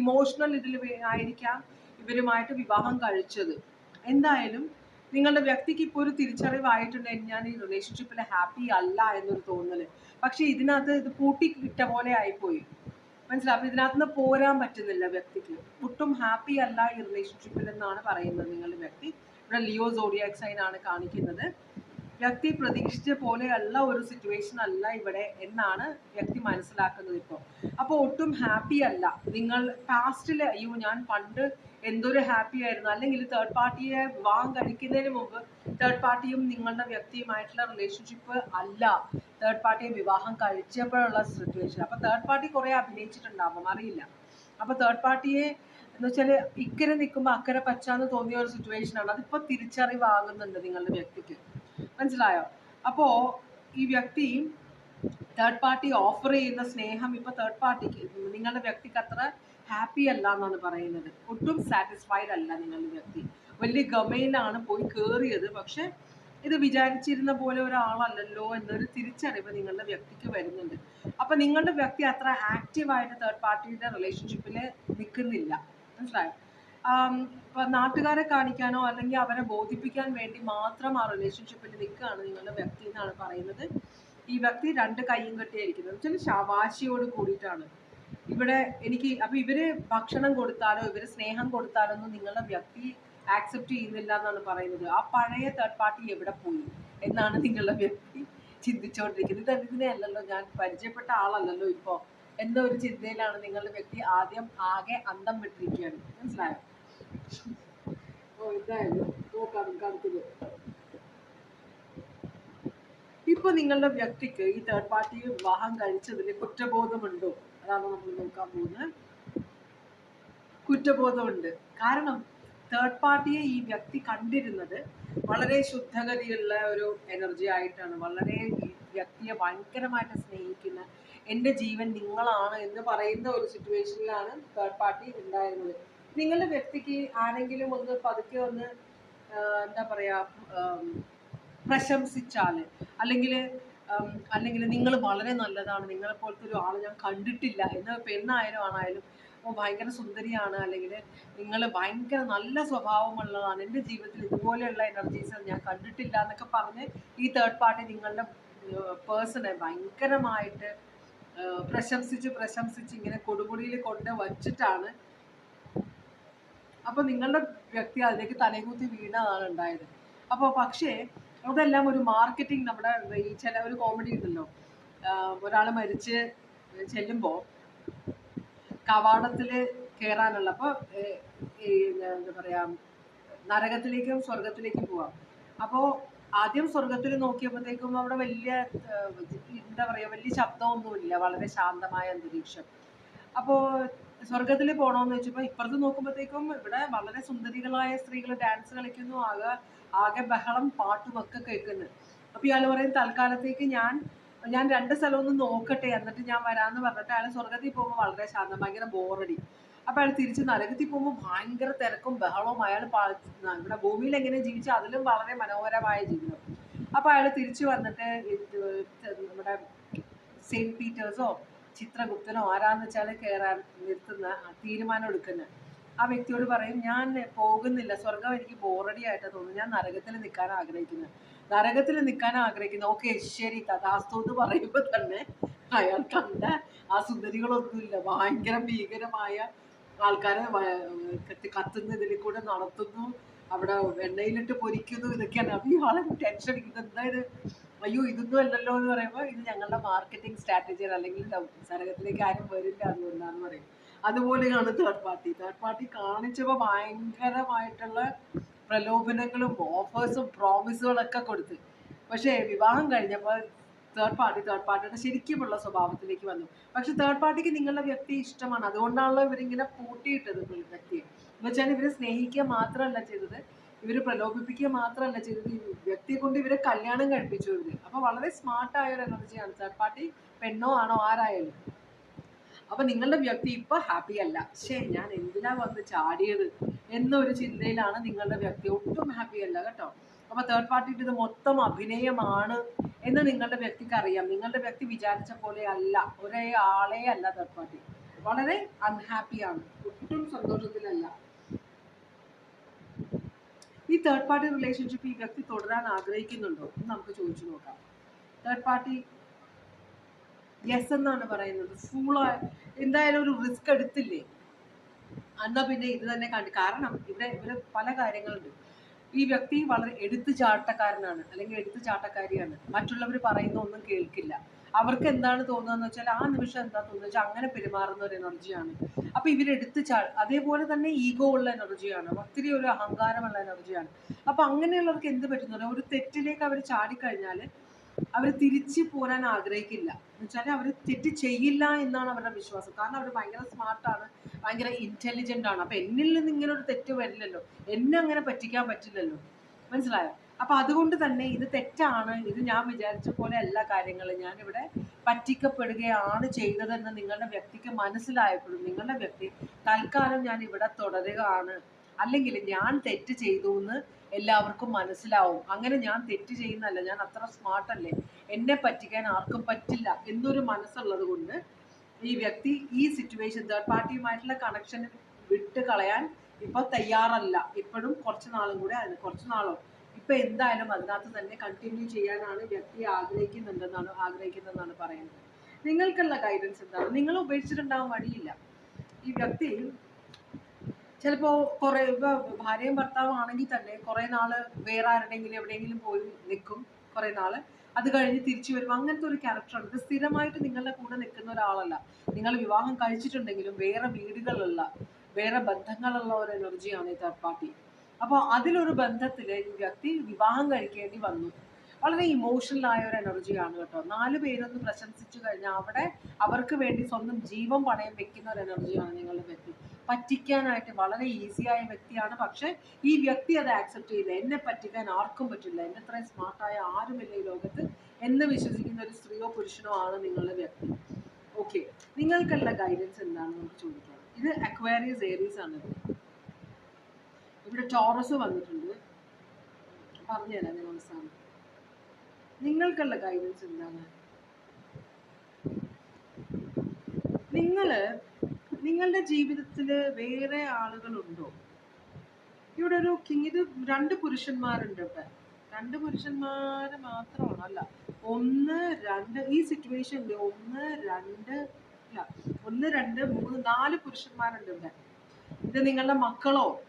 ഇമോഷണൽ ഇതിൽ ആയിരിക്കാം ഇവരുമായിട്ട് വിവാഹം കഴിച്ചത്. എന്തായാലും നിങ്ങളുടെ വ്യക്തിക്ക് ഇപ്പോൾ ഒരു തിരിച്ചറിവായിട്ടുണ്ട് ഞാൻ ഈ റിലേഷൻഷിപ്പിൽ ഹാപ്പി അല്ല എന്നൊരു തോന്നൽ. പക്ഷെ ഇതിനകത്ത് ഇത് പൂട്ടി കിട്ട പോലെ ആയിപ്പോയി. മനസ്സിലാവും ഇതിനകത്ത് നിന്ന് പോരാൻ പറ്റുന്നില്ല വ്യക്തിക്ക്. ഒട്ടും ഹാപ്പി അല്ല ഈ റിലേഷൻഷിപ്പിൽ എന്നാണ് പറയുന്നത് നിങ്ങളുടെ വ്യക്തി. ഇവിടെ ലിയോ സോഡിയാക് സൈൻ ആണ് കാണിക്കുന്നത്. വ്യക്തി പ്രതീക്ഷിച്ച പോലെയുള്ള ഒരു സിറ്റുവേഷൻ അല്ല ഇവിടെ എന്നാണ് വ്യക്തി മനസ്സിലാക്കുന്നത് ഇപ്പോൾ അപ്പോൾ ഒട്ടും ഹാപ്പി അല്ല. നിങ്ങൾ പാസ്റ്റിൽ അയ്യോ ഞാൻ പണ്ട് എന്തൊരു ഹാപ്പി ആയിരുന്നു. അല്ലെങ്കിൽ തേർഡ് പാർട്ടിയെ വിവാഹം കഴിക്കുന്നതിന് മുമ്പ് തേർഡ് പാർട്ടിയും നിങ്ങളുടെ വ്യക്തിയുമായിട്ടുള്ള റിലേഷൻഷിപ്പ് അല്ല. തേർഡ് പാർട്ടിയെ വിവാഹം കഴിച്ചപ്പോഴുള്ള സിറ്റുവേഷൻ അപ്പൊ തേർഡ് പാർട്ടി കുറെ അഭിനയിച്ചിട്ടുണ്ടാവും. അറിയില്ല. അപ്പൊ തേർഡ് പാർട്ടിയെ എന്ന് വെച്ചാൽ ഇക്കരെ നിൽക്കുമ്പോൾ അക്കരെ പച്ചാന്ന് തോന്നിയ ഒരു സിറ്റുവേഷൻ ആണ്. അതിപ്പോ തിരിച്ചറിവാകുന്നുണ്ട് നിങ്ങളുടെ വ്യക്തിക്ക്. മനസ്സിലായോ? അപ്പോ ഈ വ്യക്തി തേർഡ് പാർട്ടി ഓഫർ ചെയ്യുന്ന സ്നേഹം ഇപ്പൊ തേർഡ് പാർട്ടിക്ക് നിങ്ങളുടെ വ്യക്തിക്ക് അത്ര ഹാപ്പി അല്ല എന്നാണ് പറയുന്നത്. ഒട്ടും സാറ്റിസ്ഫൈഡ് അല്ല നിങ്ങളുടെ വ്യക്തി. വലിയ ഗമയിലാണ് പോയി കയറിയത് പക്ഷെ ഇത് വിചാരിച്ചിരുന്ന പോലെ ഒരാളല്ലല്ലോ എന്നൊരു തിരിച്ചറിവ് നിങ്ങളുടെ വ്യക്തിക്ക് വരുന്നുണ്ട്. അപ്പൊ നിങ്ങളുടെ വ്യക്തി അത്ര ആക്റ്റീവായിട്ട് തേർഡ് പാർട്ടിയുടെ റിലേഷൻഷിപ്പിൽ നിൽക്കുന്നില്ല മനസ്സിലായോ? നാട്ടുകാരെ കാണിക്കാനോ അല്ലെങ്കിൽ അവരെ ബോധിപ്പിക്കാൻ വേണ്ടി മാത്രം ആ റിലേഷൻഷിപ്പിൽ നിൽക്കുകയാണ് നിങ്ങളുടെ വ്യക്തി എന്നാണ് പറയുന്നത്. ഈ വ്യക്തി രണ്ട് കൈയും കെട്ടിയായിരിക്കുന്നത്. വെച്ചാൽ ശവാശിയോട് കൂടിയിട്ടാണ്. ഇവിടെ എനിക്ക് അപ്പൊ ഇവർ ഭക്ഷണം കൊടുത്താലോ ഇവർ സ്നേഹം കൊടുത്താലോ ഒന്നും നിങ്ങളുടെ വ്യക്തി ആക്സെപ്റ്റ് ചെയ്യുന്നില്ല എന്നാണ് പറയുന്നത്. ആ പഴയ തേർഡ് പാർട്ടി എവിടെ പോയി എന്നാണ് നിങ്ങളുടെ വ്യക്തി ചിന്തിച്ചുകൊണ്ടിരിക്കുന്നത് ഇത് ഇതിനെ അല്ലല്ലോ ഞാൻ പരിചയപ്പെട്ട ആളല്ലല്ലോ ഇപ്പോ. എന്നൊരു ചിന്തയിലാണ് നിങ്ങളുടെ വ്യക്തി ആദ്യം ആകെ അന്തം വിട്ടിരിക്കുകയാണ്. മനസ്സിലായോ? ഇപ്പൊ നിങ്ങളുടെ വ്യക്തിക്ക് ഈ തേർഡ് പാർട്ടി വിവാഹം കഴിച്ചതിൽ കുറ്റബോധമുണ്ടോ? അതാണ് നമ്മൾ നോക്കാൻ പോകുന്നത്. കുറ്റബോധമുണ്ട്. കാരണം തേർഡ് പാർട്ടിയെ ഈ വ്യക്തി കണ്ടിരുന്നത് വളരെ ശുദ്ധഗതിയുള്ള ഒരു എനർജി ആയിട്ടാണ്. വളരെ വ്യക്തിയെ ഭയങ്കരമായിട്ട് സ്നേഹിക്കുന്ന എന്റെ ജീവൻ നിങ്ങളാണ് എന്ന് പറയുന്ന ഒരു സിറ്റുവേഷനിലാണ് തേർഡ് പാർട്ടി ഉണ്ടായിരുന്നത്. നിങ്ങളുടെ വ്യക്തിക്ക് ആരെങ്കിലും ഒന്ന് പതുക്കെ ഒന്ന് എന്താ പറയാ പ്രശംസിച്ചാൽ അല്ലെങ്കിൽ അല്ലെങ്കിൽ നിങ്ങൾ വളരെ നല്ലതാണ് നിങ്ങളെ പോലത്തെ ഒരു ആളെ ഞാൻ കണ്ടിട്ടില്ല എന്ന് പെണ്ണായാലും ആണായാലും ഓ ഭയങ്കര സുന്ദരിയാണ് അല്ലെങ്കിൽ നിങ്ങൾ ഭയങ്കര നല്ല സ്വഭാവമുള്ളതാണ് എന്റെ ജീവിതത്തിൽ ഇതുപോലെയുള്ള എനർജീസ് ഞാൻ കണ്ടിട്ടില്ല എന്നൊക്കെ പറഞ്ഞ് ഈ തേർഡ് പാർട്ടി നിങ്ങളുടെ പേഴ്സണെ ഭയങ്കരമായിട്ട് പ്രശംസിച്ച് പ്രശംസിച്ച് ഇങ്ങനെ കൊടുമുടിയിൽ കൊണ്ട് വച്ചിട്ടാണ് അപ്പൊ നിങ്ങളുടെ വ്യക്തി അതിലേക്ക് തലകുത്തി വീണതാണ് ഉണ്ടായത്. അപ്പോൾ പക്ഷേ അതെല്ലാം ഒരു മാർക്കറ്റിംഗ് നമ്മുടെ ഈ ചില ഒരു കോമഡി ഉണ്ടല്ലോ. ഒരാൾ മരിച്ച് ചെല്ലുമ്പോൾ കവാടത്തിൽ കയറാനുള്ള അപ്പോൾ ഈ എന്താ പറയാ നരകത്തിലേക്കും സ്വർഗത്തിലേക്കും പോവാം. അപ്പോൾ ആദ്യം സ്വർഗത്തിൽ നോക്കിയപ്പോഴത്തേക്കും അവിടെ വലിയ എന്താ പറയാ വലിയ ശബ്ദമൊന്നുമില്ല വളരെ ശാന്തമായ അന്തരീക്ഷം. അപ്പോൾ സ്വർഗത്തിൽ പോകണമെന്ന് വെച്ചപ്പോൾ ഇപ്പുറത്ത് നോക്കുമ്പോഴത്തേക്കും ഇവിടെ വളരെ സുന്ദരികളായ സ്ത്രീകൾ ഡാൻസ് കളിക്കുന്നു ആകെ ആകെ ബഹളം പാട്ടും ഒക്കെ കേൾക്കുന്നു. അപ്പൊ ഇയാൾ പറയും തൽക്കാലത്തേക്ക് ഞാൻ ഞാൻ രണ്ട് സ്ഥലം ഒന്ന് നോക്കട്ടെ എന്നിട്ട് ഞാൻ വരാന്ന് പറഞ്ഞിട്ട് അയാൾ സ്വർഗത്തിൽ പോകുമ്പോൾ വളരെ ശാന്തം ഭയങ്കര ബോറടി. അപ്പൊ അയാൾ തിരിച്ച് നരകത്തിൽ പോകുമ്പോൾ ഭയങ്കര തിരക്കും ബഹളവും അയാൾ ഇവിടെ ഭൂമിയിൽ എങ്ങനെ ജീവിച്ച അതിലും വളരെ മനോഹരമായ ജീവിതം. അപ്പൊ അയാൾ തിരിച്ചു വന്നിട്ട് നമ്മുടെ സെയിന്റ് പീറ്റേഴ്സോ ചിത്രഗുപ്തനോ ആരാന്ന് വെച്ചാൽ കയറാൻ നിർത്തുന്ന തീരുമാനം എടുക്കുന്ന. ആ വ്യക്തിയോട് പറയും ഞാൻ പോകുന്നില്ല. സ്വർഗം എനിക്ക് ബോറടി ആയിട്ട് തോന്നുന്നു. ഞാൻ നരകത്തിൽ നിൽക്കാൻ ആഗ്രഹിക്കുന്നു. നരകത്തിൽ നിൽക്കാൻ ആഗ്രഹിക്കുന്നു. ഓക്കെ ശരി തഥാസ്തു എന്ന് പറയുമ്പോൾ തന്നെ അയാൾ കണ്ട ആ സുന്ദരികളൊന്നുമില്ല. ഭയങ്കര ഭീകരമായ ആൾക്കാരെ കത്തുന്ന ഇതിൽ കൂടെ നടത്തുന്നു. അവിടെ എണ്ണയിലിട്ട് പൊരിക്കുന്നു. ഇതൊക്കെയാണ്. അപ്പൊ ആളെ ടെൻഷൻ അടിക്കുന്നത് എന്തായത് അയ്യോ ഇതൊന്നും അല്ലല്ലോ എന്ന് പറയുമ്പോൾ ഇത് ഞങ്ങളുടെ മാർക്കറ്റിംഗ് സ്ട്രാറ്റജിയാണ് അല്ലെങ്കിൽ നരകത്തിലേക്ക് ആരും വരില്ല അതുകൊണ്ടാന്ന് പറയും അതുപോലെയാണ് തേർഡ് പാർട്ടി തേർഡ് പാർട്ടി കാണിച്ചപ്പോൾ ഭയങ്കരമായിട്ടുള്ള പ്രലോഭനങ്ങളും ഓഫേഴ്സും പ്രോമിസുകളൊക്കെ കൊടുത്ത്. പക്ഷേ വിവാഹം കഴിഞ്ഞപ്പോൾ തേർഡ് പാർട്ടി തേർഡ് പാർട്ടിയുടെ ശരിക്കുമുള്ള സ്വഭാവത്തിലേക്ക് വന്നു. പക്ഷെ തേർഡ് പാർട്ടിക്ക് നിങ്ങളുടെ വ്യക്തി ഇഷ്ടമാണ്. അതുകൊണ്ടാണല്ലോ ഇവരിങ്ങനെ പൂട്ടിയിട്ടത് വ്യക്തിയെ. എന്ന് വെച്ചാൽ ഇവരെ സ്നേഹിക്കുക മാത്രമല്ല ചെയ്തത്. ഇവർ പ്രലോഭിപ്പിക്കുക മാത്രമല്ല ചെയ്തത് വ്യക്തിയെ കൊണ്ട് ഇവരെ കല്യാണം കഴിപ്പിച്ചു ഇവർ. അപ്പൊ വളരെ സ്മാർട്ടായ ഒരു എനർജിയാണ് തേർഡ് പാർട്ടി പെണ്ണോ ആണോ ആരായാലും. അപ്പൊ നിങ്ങളുടെ വ്യക്തി ഇപ്പൊ ഹാപ്പി അല്ല. ശേ ഞാൻ എന്തിനാ വന്ന് ചാടിയത് എന്നൊരു ചിന്തയിലാണ് നിങ്ങളുടെ വ്യക്തി ഒട്ടും ഹാപ്പി അല്ല കേട്ടോ. അപ്പൊ തേർഡ് പാർട്ടിയുടെ ഇത് മൊത്തം അഭിനയമാണ് എന്ന് നിങ്ങളുടെ വ്യക്തിക്ക് അറിയാം. നിങ്ങളുടെ വ്യക്തി വിചാരിച്ച പോലെ അല്ല. ഒരേ ആളെ അല്ല തേർഡ് പാർട്ടി വളരെ അൺഹാപ്പിയാണ് ഒട്ടും സന്തോഷത്തിലല്ല. ഈ തേർഡ് പാർട്ടി റിലേഷൻഷിപ്പ് ഈ വ്യക്തി തുടരാൻ ആഗ്രഹിക്കുന്നുണ്ടോ എന്ന് നമുക്ക് ചോദിച്ചു നോക്കാം. തേർഡ് പാർട്ടി യെസ് എന്നാണ് പറയുന്നത്. ഫുൾ എന്തായാലും ഒരു റിസ്ക് എടുത്തില്ലേ? എന്നാ പിന്നെ ഇത് തന്നെ കണ്ടു കാരണം ഇവിടെ ഇവിടെ പല കാര്യങ്ങളുണ്ട്. ഈ വ്യക്തി വളരെ എടുത്തു ചാട്ടക്കാരനാണ് അല്ലെങ്കിൽ എടുത്തു ചാട്ടക്കാരിയാണ്. മറ്റുള്ളവർ പറയുന്ന ഒന്നും കേൾക്കില്ല. അവർക്ക് എന്താണ് തോന്നുന്നതെന്ന് വെച്ചാൽ ആ നിമിഷം എന്താ തോന്നുന്നത് വെച്ചാൽ അങ്ങനെ പെരുമാറുന്ന ഒരു എനർജിയാണ്. അപ്പൊ ഇവരെടുത്ത് ചാ അതേപോലെ തന്നെ ഈഗോ ഉള്ള എനർജിയാണ്. ഒത്തിരി ഒരു അഹങ്കാരമുള്ള എനർജിയാണ്. അപ്പൊ അങ്ങനെയുള്ളവർക്ക് എന്ത് പറ്റുന്നില്ല ഒരു തെറ്റിലേക്ക് അവർ ചാടിക്കഴിഞ്ഞാൽ അവർ തിരിച്ചു പോരാൻ ആഗ്രഹിക്കില്ല. എന്ന് വെച്ചാൽ അവർ തെറ്റ് ചെയ്യില്ല എന്നാണ് അവരുടെ വിശ്വാസം. കാരണം അവർ ഭയങ്കര സ്മാർട്ടാണ് ഭയങ്കര ഇന്റലിജന്റ് ആണ്. അപ്പൊ എന്നിൽ നിന്ന് ഇങ്ങനെ ഒരു തെറ്റ് വരില്ലല്ലോ. എന്നെ അങ്ങനെ പറ്റിക്കാൻ പറ്റില്ലല്ലോ. മനസ്സിലായോ? അപ്പൊ അതുകൊണ്ട് തന്നെ ഇത് തെറ്റാണ്. ഇത് ഞാൻ വിചാരിച്ച പോലെ എല്ലാ കാര്യങ്ങളും. ഞാനിവിടെ പറ്റിക്കപ്പെടുകയാണ് ചെയ്തതെന്ന് നിങ്ങളുടെ വ്യക്തിക്ക് മനസ്സിലായപ്പോഴും നിങ്ങളുടെ വ്യക്തി തൽക്കാലം ഞാൻ ഇവിടെ തുടരുകയാണ്. അല്ലെങ്കിൽ ഞാൻ തെറ്റ് ചെയ്തു എന്ന് എല്ലാവർക്കും മനസ്സിലാവും. അങ്ങനെ ഞാൻ തെറ്റ് ചെയ്യുന്നല്ല ഞാൻ അത്ര സ്മാർട്ട് അല്ലേ എന്നെ പറ്റിക്കാൻ ആർക്കും പറ്റില്ല എന്നൊരു മനസ്സുള്ളത് കൊണ്ട് ഈ വ്യക്തി ഈ സിറ്റുവേഷൻ തേർഡ് പാർട്ടിയുമായിട്ടുള്ള കണക്ഷൻ വിട്ട് കളയാൻ ഇപ്പൊ തയ്യാറല്ല. ഇപ്പോഴും കുറച്ച് നാളും കൂടെ അതിന് കുറച്ച് നാളോ ഇപ്പൊ എന്തായാലും അതിനകത്ത് തന്നെ കണ്ടിന്യൂ ചെയ്യാനാണ് വ്യക്തി ആഗ്രഹിക്കുന്നുണ്ടെന്നാണ് ആഗ്രഹിക്കുന്നതെന്നാണ് പറയുന്നത്. നിങ്ങൾക്കുള്ള ഗൈഡൻസ് എന്താണ്? നിങ്ങൾ ഉപേക്ഷിച്ചിട്ടുണ്ടാവാൻ വഴിയില്ല. ഈ വ്യക്തി ചിലപ്പോ കുറെ ഇപ്പൊ ഭാര്യയും ഭർത്താവും ആണെങ്കിൽ തന്നെ കുറെ നാൾ വേറെ ആരുടെങ്കിലും എവിടെയെങ്കിലും പോയി നിൽക്കും കുറെ നാൾ. അത് കഴിഞ്ഞ് തിരിച്ചു വരും അങ്ങനത്തെ ഒരു ക്യാരക്ടറാണ് ഇത് സ്ഥിരമായിട്ട് നിങ്ങളുടെ കൂടെ നിൽക്കുന്ന ഒരാളല്ല. നിങ്ങൾ വിവാഹം കഴിച്ചിട്ടുണ്ടെങ്കിലും വേറെ വീടുകളുള്ള വേറെ ബന്ധങ്ങളുള്ള ഒരു എനർജിയാണ് ഈ തേർഡ് പാർട്ടി അപ്പോൾ അതിലൊരു ബന്ധത്തിൽ ഈ വ്യക്തി വിവാഹം കഴിക്കേണ്ടി വന്നു. വളരെ ഇമോഷണൽ ആയ ഒരു എനർജിയാണ് കേട്ടോ. നാല് പേരൊന്ന് പ്രശംസിച്ചു കഴിഞ്ഞാൽ അവിടെ അവർക്ക് വേണ്ടി സ്വന്തം ജീവൻ പണയം വെക്കുന്ന ഒരു എനർജിയാണ് നിങ്ങളുടെ വ്യക്തി. പറ്റിക്കാനായിട്ട് വളരെ ഈസി ആയ വ്യക്തിയാണ്. പക്ഷെ ഈ വ്യക്തി അത് ആക്സെപ്റ്റ് ചെയ്യില്ല. എന്നെ പറ്റിക്കാൻ ആർക്കും പറ്റില്ല. എന്നെ അത്രയും സ്മാർട്ടായ ആരുമില്ല ഈ ലോകത്ത്. എന്ന് വിശ്വസിക്കുന്ന ഒരു സ്ത്രീയോ പുരുഷനോ ആണ് നിങ്ങളുടെ വ്യക്തി. ഓക്കെ നിങ്ങൾക്കുള്ള ഗൈഡൻസ് എന്താണെന്ന് നമുക്ക് ചോദിക്കാം. ഇത് അക്വാരിയസ് ഏരീസ് ആണ്. ഇവിടെ ടോറസ് വന്നിട്ടുണ്ട്. പറഞ്ഞുതരാം ഞാൻ അവസാനം. നിങ്ങൾക്കുള്ള ഗൈഡൻസ് എന്താണ്? നിങ്ങൾ നിങ്ങളുടെ ജീവിതത്തിൽ വേറെ ആളുകളുണ്ടോ? ഇവിടെ ഒരു കിങ് ഇത് രണ്ട് പുരുഷന്മാരുണ്ട് ഇവിടെ. രണ്ട് പുരുഷന്മാര് മാത്രമാണ് അല്ല ഒന്ന് രണ്ട് ഈ സിറ്റുവേഷനിൽ ഒന്ന് രണ്ട് ഇല്ല. ഒന്ന് രണ്ട് മൂന്ന് നാല് പുരുഷന്മാരുണ്ട് ഇവിടെ. ഇത് നിങ്ങളുടെ മക്കളോ?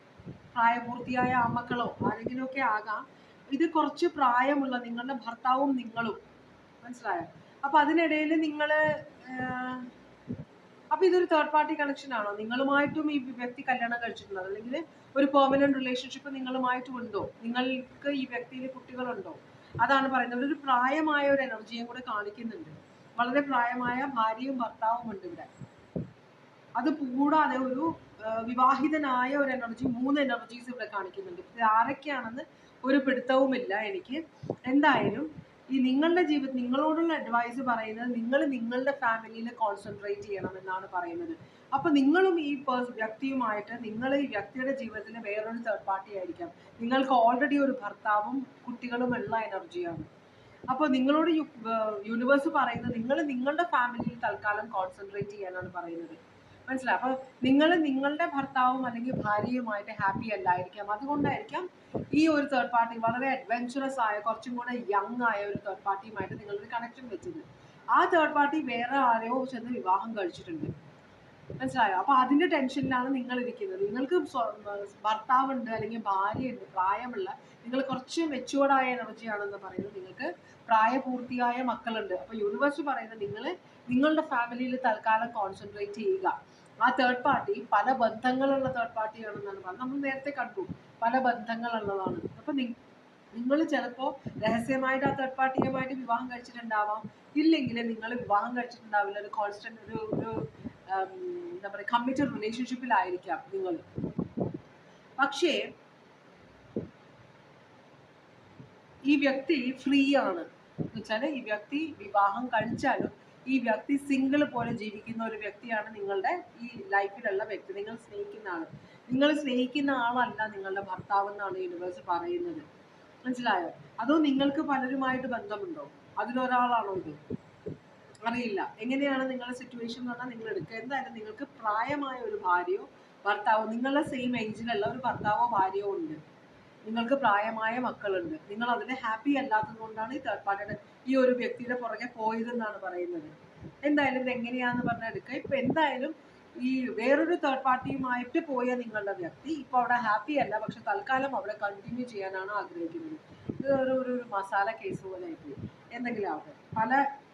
പ്രായപൂർത്തിയായ ആമക്കളോ ആരെങ്കിലുമൊക്കെ ആകാം. ഇത് കുറച്ച് പ്രായമുള്ള നിങ്ങളുടെ ഭർത്താവും നിങ്ങളും. മനസ്സിലായോ? അപ്പൊ അതിനിടയിൽ നിങ്ങൾ ആഹ്, അപ്പൊ ഇതൊരു തേർഡ് പാർട്ടി കണക്ഷൻ ആണോ? നിങ്ങളുമായിട്ടും ഈ വ്യക്തി കല്യാണം കഴിച്ചിട്ടുള്ളത് അല്ലെങ്കിൽ ഒരു പെർമനന്റ് റിലേഷൻഷിപ്പ് നിങ്ങളുമായിട്ടും ഉണ്ടോ? നിങ്ങൾക്ക് ഈ വ്യക്തിയിൽ കുട്ടികളുണ്ടോ? അതാണ് പറയുന്നത്. ഒരു പ്രായമായ ഒരു എനർജിയും കൂടെ കാണിക്കുന്നുണ്ട്. വളരെ പ്രായമായ ഭാര്യയും ഭർത്താവും ഉണ്ട് ഇവിടെ. അത് കൂടാതെ ഒരു വിവാഹിതനായ ഒരു എനർജി മൂന്ന് എനർജീസ് ഇവിടെ കാണിക്കുന്നുണ്ട്. ഇത് ആരൊക്കെയാണെന്ന് ഒരു പിടുത്തവുമില്ല എനിക്ക്. എന്തായാലും ഈ നിങ്ങളുടെ ജീവിതം നിങ്ങളോടുള്ള അഡ്വൈസ് പറയുന്നത് നിങ്ങൾ നിങ്ങളുടെ ഫാമിലിയിൽ കോൺസെൻട്രേറ്റ് ചെയ്യണം എന്നാണ് പറയുന്നത്. അപ്പൊ നിങ്ങളും ഈ വ്യക്തിയുമായിട്ട് നിങ്ങൾ ഈ വ്യക്തിയുടെ ജീവിതത്തിൽ വേറൊരു തേർഡ് പാർട്ടി ആയിരിക്കാം. നിങ്ങൾക്ക് ഓൾറെഡി ഒരു ഭർത്താവും കുട്ടികളും ഉള്ള എനർജിയാണ് അപ്പോൾ നിങ്ങളോട് യൂണിവേഴ്സ് പറയുന്നത് നിങ്ങൾ നിങ്ങളുടെ ഫാമിലിയിൽ തൽക്കാലം കോൺസെൻട്രേറ്റ് ചെയ്യാനാണ് പറയുന്നത്. മനസ്സിലായി? അപ്പൊ നിങ്ങൾ നിങ്ങളുടെ ഭർത്താവും അല്ലെങ്കിൽ ഭാര്യയുമായിട്ട് ഹാപ്പി അല്ലായിരിക്കാം. അതുകൊണ്ടായിരിക്കാം ഈ ഒരു തേർഡ് പാർട്ടി വളരെ അഡ്വെഞ്ചറസ് ആയ കുറച്ചും കൂടെ യങ് ആയ ഒരു തേർഡ് പാർട്ടിയുമായിട്ട് നിങ്ങളൊരു കണക്ഷൻ വെച്ചത്. ആ തേർഡ് പാർട്ടി വേറെ ആരെയോ ചെന്ന് വിവാഹം കഴിച്ചിട്ടുണ്ട്. മനസ്സിലായോ? അപ്പൊ അതിന്റെ ടെൻഷനിലാണ് നിങ്ങൾ ഇരിക്കുന്നത് നിങ്ങൾക്ക് ഭർത്താവുണ്ട് അല്ലെങ്കിൽ ഭാര്യയുണ്ട് പ്രായമുള്ള നിങ്ങൾ കുറച്ച് മെച്ചുവേർഡായ എനർജിയാണെന്ന് പറയുന്നത് നിങ്ങൾക്ക് പ്രായപൂർത്തിയായ മക്കളുണ്ട്. അപ്പൊ യൂണിവേഴ്സ് പറയുന്നത് നിങ്ങൾ നിങ്ങളുടെ ഫാമിലിയിൽ തൽക്കാലം കോൺസെൻട്രേറ്റ് ചെയ്യുക. ആ തേർഡ് പാർട്ടി പല ബന്ധങ്ങളുള്ള തേർഡ് പാർട്ടിയാണെന്നാണ് പറഞ്ഞത്. നമ്മൾ നേരത്തെ കണ്ടു പല ബന്ധങ്ങളുള്ളതാണ്. അപ്പൊ നിങ്ങൾ ചിലപ്പോ രഹസ്യമായിട്ട് ആ തേർഡ് പാർട്ടിയുമായിട്ട് വിവാഹം കഴിച്ചിട്ടുണ്ടാവാം. ഇല്ലെങ്കിൽ നിങ്ങൾ വിവാഹം കഴിച്ചിട്ടുണ്ടാവില്ല ഒരു കോൺസ്റ്റന്റ് ഒരു ഒരു എന്താ പറയുക കമ്മിറ്റഡ് റിലേഷൻഷിപ്പിലായിരിക്കാം നിങ്ങൾ പക്ഷേ ഈ വ്യക്തി ഫ്രീ ആണ്. എന്ന് വെച്ചാൽ ഈ വ്യക്തി വിവാഹം കഴിച്ചാലും ഈ വ്യക്തി സിംഗിൾ പോലെ ജീവിക്കുന്ന ഒരു വ്യക്തിയാണ് നിങ്ങളുടെ ഈ ലൈഫിലുള്ള വ്യക്തി. നിങ്ങൾ സ്നേഹിക്കുന്ന ആൾ നിങ്ങൾ സ്നേഹിക്കുന്ന ആളല്ല നിങ്ങളുടെ ഭർത്താവ് എന്നാണ് യൂണിവേഴ്സ് പറയുന്നത്. മനസ്സിലായോ? അതോ നിങ്ങൾക്ക് പലരുമായിട്ട് ബന്ധമുണ്ടോ? അതിലൊരാളാണോ ഇത്? അറിയില്ല. എങ്ങനെയാണ് നിങ്ങളുടെ സിറ്റുവേഷൻ എന്ന് പറഞ്ഞാൽ നിങ്ങൾ എടുക്കുക. എന്തായാലും നിങ്ങൾക്ക് പ്രായമായ ഒരു ഭാര്യയോ ഭർത്താവോ നിങ്ങളുടെ സെയിം ഏജിലുള്ള ഒരു ഭർത്താവോ ഭാര്യയോ ഉണ്ട്. നിങ്ങൾക്ക് പ്രായമായ മക്കളുണ്ട്. നിങ്ങൾ അതിനെ ഹാപ്പി അല്ലാത്തത് കൊണ്ടാണ് ഈ തേർഡ് പാർട്ടിയുടെ ഈ ഒരു വ്യക്തിയുടെ പുറകെ പോയതെന്നാണ് പറയുന്നത്. എന്തായാലും ഇത് എങ്ങനെയാന്ന് പറഞ്ഞാൽ എടുക്കുക ഇപ്പൊ എന്തായാലും ഈ വേറൊരു തേർഡ് പാർട്ടിയുമായിട്ട് പോയ നിങ്ങളുടെ വ്യക്തി ഇപ്പൊ അവിടെ ഹാപ്പി അല്ല. പക്ഷെ തൽക്കാലം അവിടെ കണ്ടിന്യൂ ചെയ്യാനാണ് ആഗ്രഹിക്കുന്നത്. ഇത് ഒരു ഒരു മസാല കേസ് പോലെ ആയിപ്പോയി എന്തെങ്കിലും ആവട്ടെ. പല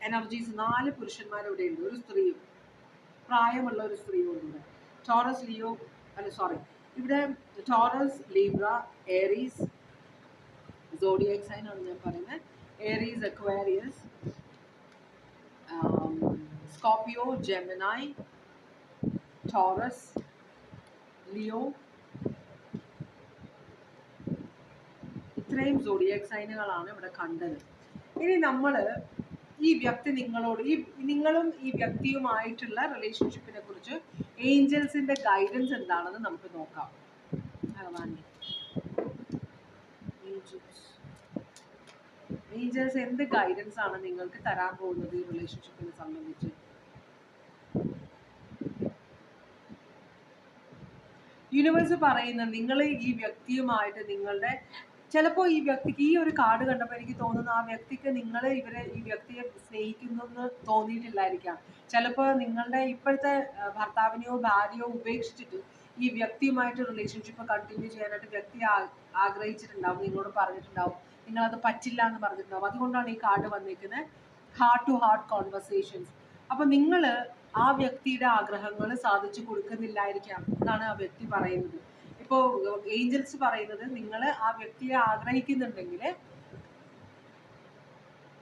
എനർജീസ് നാല് പുരുഷന്മാർ ഇവിടെ ഉണ്ട്. ഒരു സ്ത്രീയും. പ്രായമുള്ള ഒരു സ്ത്രീയും ഉണ്ട്. ടോറസ് ലിയോ അല്ല സോറി ഇവിടെ Taurus Libra Aries zodiac sign ആണ് ഞാൻ പറയുന്നത്. Aries, Aquarius, um, Scorpio, Gemini, Taurus, Leo. ഇത്രയും സോഡിയക് സൈനുകളാണ് ഇവിടെ കണ്ടത്. ഇനി നമ്മൾ ഈ വ്യക്തി നിങ്ങളോട് ഈ നിങ്ങളും ഈ വ്യക്തിയുമായിട്ടുള്ള റിലേഷൻഷിപ്പിനെ കുറിച്ച് ഏഞ്ചൽസിന്റെ ഗൈഡൻസ് എന്താണെന്ന് നമുക്ക് നോക്കാം. ഭഗവാനെ. ഏഞ്ചൽസ് എന്ത് ഗൈഡൻസ് ആണ് നിങ്ങൾക്ക് തരാൻ പോകുന്നത് ഈ റിലേഷൻഷിപ്പിനെ സംബന്ധിച്ച്? യൂണിവേഴ്സ് പറയുന്ന നിങ്ങൾ ഈ വ്യക്തിയുമായിട്ട് നിങ്ങളുടെ ചിലപ്പോൾ ഈ വ്യക്തിക്ക് ഈ ഒരു കാർഡ് കണ്ടപ്പോൾ എനിക്ക് തോന്നുന്നു ആ വ്യക്തിക്ക് നിങ്ങൾ ഇവരെ ഈ വ്യക്തിയെ സ്നേഹിക്കുന്നു എന്ന് തോന്നിയിട്ടില്ലായിരിക്കാം. ചിലപ്പോൾ നിങ്ങളുടെ ഇപ്പോഴത്തെ ഭർത്താവിനെയോ ഭാര്യയോ ഉപേക്ഷിച്ചിട്ട് ഈ വ്യക്തിയുമായിട്ട് റിലേഷൻഷിപ്പ് കണ്ടിന്യൂ ചെയ്യാനായിട്ട് വ്യക്തി ആഗ്രഹിച്ചിട്ടുണ്ടാവും നിങ്ങളോട് പറഞ്ഞിട്ടുണ്ടാവും. നിങ്ങളത് പറ്റില്ല എന്ന് പറഞ്ഞിട്ടുണ്ടാവും അതുകൊണ്ടാണ് ഈ കാർഡ് വന്നിരിക്കുന്നത് ഹാർട്ട് ടു ഹാർട്ട് കോൺവെർസേഷൻസ് അപ്പൊ നിങ്ങൾ ആ വ്യക്തിയുടെ ആഗ്രഹങ്ങൾ സാധിച്ചു കൊടുക്കുന്നില്ലായിരിക്കാം എന്നാണ് ആ വ്യക്തി പറയുന്നത്. ഇപ്പോ ഏഞ്ചൽസ് പറയുന്നത് നിങ്ങൾ ആ വ്യക്തിയെ ആഗ്രഹിക്കുന്നുണ്ടെങ്കിൽ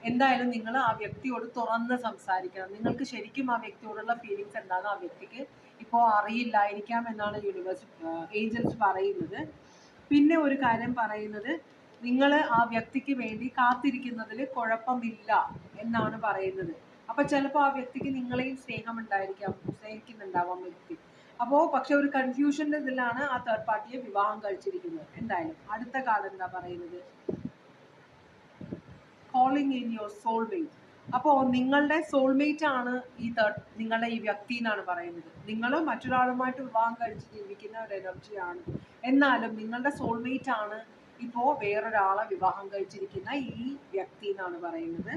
എന്തായാലും നിങ്ങൾ ആ വ്യക്തിയോട് തുറന്ന് സംസാരിക്കണം. നിങ്ങൾക്ക് ശരിക്കും ആ വ്യക്തിയോടുള്ള ഫീലിങ്സ് എന്താണെന്ന് ആ വ്യക്തിക്ക് ഇപ്പോൾ അറിയില്ലായിരിക്കാം എന്നാണ് യൂണിവേഴ്സ് ഏഞ്ചൽസ് പറയുന്നത്. പിന്നെ ഒരു കാര്യം പറയുന്നത് നിങ്ങൾ ആ വ്യക്തിക്ക് വേണ്ടി കാത്തിരിക്കുന്നതിൽ കുഴപ്പമില്ല എന്നാണ് പറയുന്നത്. അപ്പൊ ചിലപ്പോൾ ആ വ്യക്തിക്ക് നിങ്ങളെയും സ്നേഹം ഉണ്ടായിരിക്കാം സ്നേഹിക്കുന്നുണ്ടാവാം വ്യക്തി. അപ്പോൾ പക്ഷെ ഒരു കൺഫ്യൂഷന്റെ ഇതിലാണ് ആ തേർഡ് പാർട്ടിയെ വിവാഹം കഴിച്ചിരിക്കുന്നത്. എന്തായാലും അടുത്ത കാർഡ് എന്താ പറയുന്നത്? കോളിംഗ് ഇൻ യുവർ സോൾമേറ്റ് അപ്പോൾ നിങ്ങളുടെ സോൾമേറ്റ് ആണ് ഈ തേർഡ് നിങ്ങളുടെ ഈ വ്യക്തി എന്നാണ് പറയുന്നത്. നിങ്ങൾ മറ്റൊരാളുമായിട്ട് വിവാഹം കഴിച്ച് ജീവിക്കുന്ന ഒരു എനർജിയാണ് എന്നാലും നിങ്ങളുടെ സോൾമേറ്റ് ആണ് ഇപ്പോൾ വേറൊരാളെ വിവാഹം കഴിച്ചിരിക്കുന്ന ഈ വ്യക്തി എന്നാണ് പറയുന്നത്.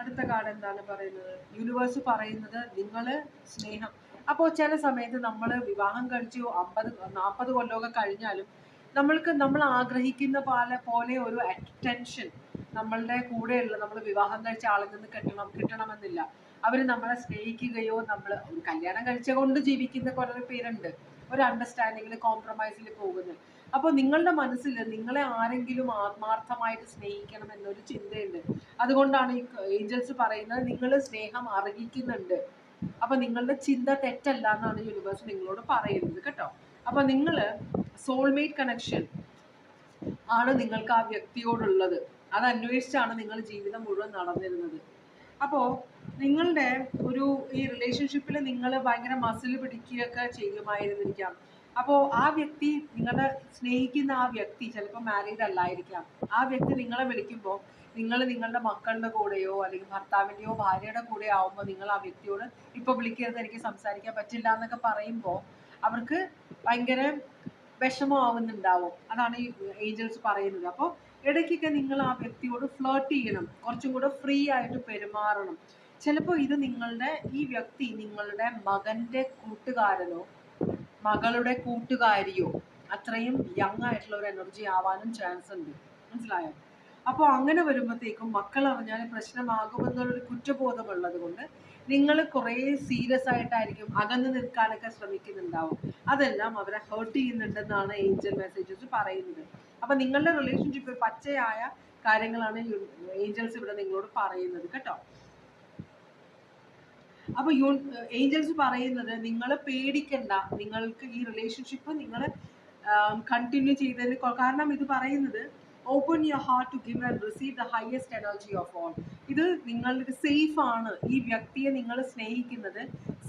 അടുത്ത കാർഡ് എന്താണ് പറയുന്നത്? യൂണിവേഴ്സ് പറയുന്നത് നിങ്ങൾ സ്നേഹം. അപ്പോൾ ചില സമയത്ത് നമ്മൾ വിവാഹം കഴിച്ചു അമ്പത് നാൽപ്പത് കൊല്ലമൊക്കെ കഴിഞ്ഞാലും നമ്മൾക്ക് നമ്മൾ ആഗ്രഹിക്കുന്ന പോലെ പോലെ ഒരു അറ്റൻഷൻ നമ്മളുടെ കൂടെയുള്ള നമ്മൾ വിവാഹം കഴിച്ച ആളിൽ നിന്ന് കിട്ടണം കിട്ടണമെന്നില്ല. അവർ നമ്മളെ സ്നേഹിക്കുകയോ നമ്മൾ കല്യാണം കഴിച്ച കൊണ്ട് ജീവിക്കുന്ന കുറേ പേരുണ്ട്. ഒരു അണ്ടർസ്റ്റാൻഡിങ്ങിൽ കോംപ്രമൈസിൽ പോകുന്നത്. അപ്പോൾ നിങ്ങളുടെ മനസ്സിൽ നിങ്ങളെ ആരെങ്കിലും ആത്മാർത്ഥമായിട്ട് സ്നേഹിക്കണം എന്നൊരു ചിന്തയുണ്ട്. അതുകൊണ്ടാണ് ഈ ഏഞ്ചൽസ് പറയുന്നത് നിങ്ങൾ സ്നേഹം അർഹിക്കുന്നുണ്ട്. അപ്പൊ നിങ്ങളുടെ ചിന്ത തെറ്റല്ല എന്നാണ് യൂണിവേഴ്സ് നിങ്ങളോട് പറയുന്നത് കേട്ടോ. അപ്പൊ നിങ്ങൾ സോൾമേറ്റ് കണക്ഷൻ ആണ് നിങ്ങൾക്ക് ആ വ്യക്തിയോടുള്ളത്. അത് അന്വേഷിച്ചാണ് നിങ്ങൾ ജീവിതം മുഴുവൻ നടന്നിരുന്നത്. അപ്പോൾ നിങ്ങളുടെ ഒരു ഈ റിലേഷൻഷിപ്പിൽ നിങ്ങൾ ഭയങ്കര മസിൽ പിടിക്കുകയൊക്കെ ചെയ്യുമായിരുന്നിരിക്കാം. അപ്പോൾ ആ വ്യക്തി നിങ്ങളെ സ്നേഹിക്കുന്ന ആ വ്യക്തി ചിലപ്പോൾ മാരീഡ് അല്ലായിരിക്കാം. ആ വ്യക്തി നിങ്ങളെ വിളിക്കുമ്പോൾ നിങ്ങൾ നിങ്ങളുടെ മക്കളുടെ കൂടെയോ അല്ലെങ്കിൽ ഭർത്താവിന്റെയോ ഭാര്യയുടെ കൂടെ ആവുമ്പോൾ നിങ്ങൾ ആ വ്യക്തിയോട് ഇപ്പോൾ വിളിക്കരുത് എനിക്ക് സംസാരിക്കാൻ പറ്റില്ല എന്നൊക്കെ പറയുമ്പോൾ അവർക്ക് ഭയങ്കര വിഷമമാവുന്നുണ്ടാവും. അതാണ് ഈ ഏഞ്ചൽസ് പറയുന്നത്. അപ്പോൾ ഇടയ്ക്കൊക്കെ നിങ്ങൾ ആ വ്യക്തിയോട് ഫ്ലേർട്ട് ചെയ്യണം. കുറച്ചും കൂടെ ഫ്രീ ആയിട്ട് പെരുമാറണം. ചിലപ്പോൾ ഇത് നിങ്ങളുടെ ഈ വ്യക്തി നിങ്ങളുടെ മകന്റെ കൂട്ടുകാരനോ മകളുടെ കൂട്ടുകാരിയോ അത്രയും യങ് ആയിട്ടുള്ള ഒരു എനർജി ആവാനും ചാൻസ് ഉണ്ട്. മനസ്സിലായോ? അപ്പോൾ അങ്ങനെ വരുമ്പോഴത്തേക്കും മക്കൾ അറിഞ്ഞാൽ പ്രശ്നമാകുമെന്നുള്ളൊരു കുറ്റബോധമുള്ളത് കൊണ്ട് നിങ്ങൾ കുറേ സീരിയസ് ആയിട്ടായിരിക്കും അകന്നു നിൽക്കാനൊക്കെ ശ്രമിക്കുന്നുണ്ടാവും. അതെല്ലാം അവരെ ഹേർട്ട് ചെയ്യുന്നുണ്ടെന്നാണ് ഏഞ്ചൽ മെസ്സേജസ് പറയുന്നത്. അപ്പൊ നിങ്ങളുടെ റിലേഷൻഷിപ്പ് പച്ചയായ കാര്യങ്ങളാണ് ഏഞ്ചൽസ് ഇവിടെ നിങ്ങളോട് പറയുന്നത്. കേട്ടോ? അപ്പൊ യൂ ഏഞ്ചൽസ് പറയുന്നത് നിങ്ങൾ പേടിക്കണ്ട നിങ്ങൾക്ക് ഈ റിലേഷൻഷിപ്പ് നിങ്ങൾ കണ്ടിന്യൂ ചെയ്തതിന് കാരണം ഇത് പറയുന്നത് open your heart to give and receive the highest energy of all ഇത് നിങ്ങളുടെ സേഫ് ആണ്. ഈ വ്യക്തിയെ നിങ്ങൾ സ്നേഹിക്കുന്നത്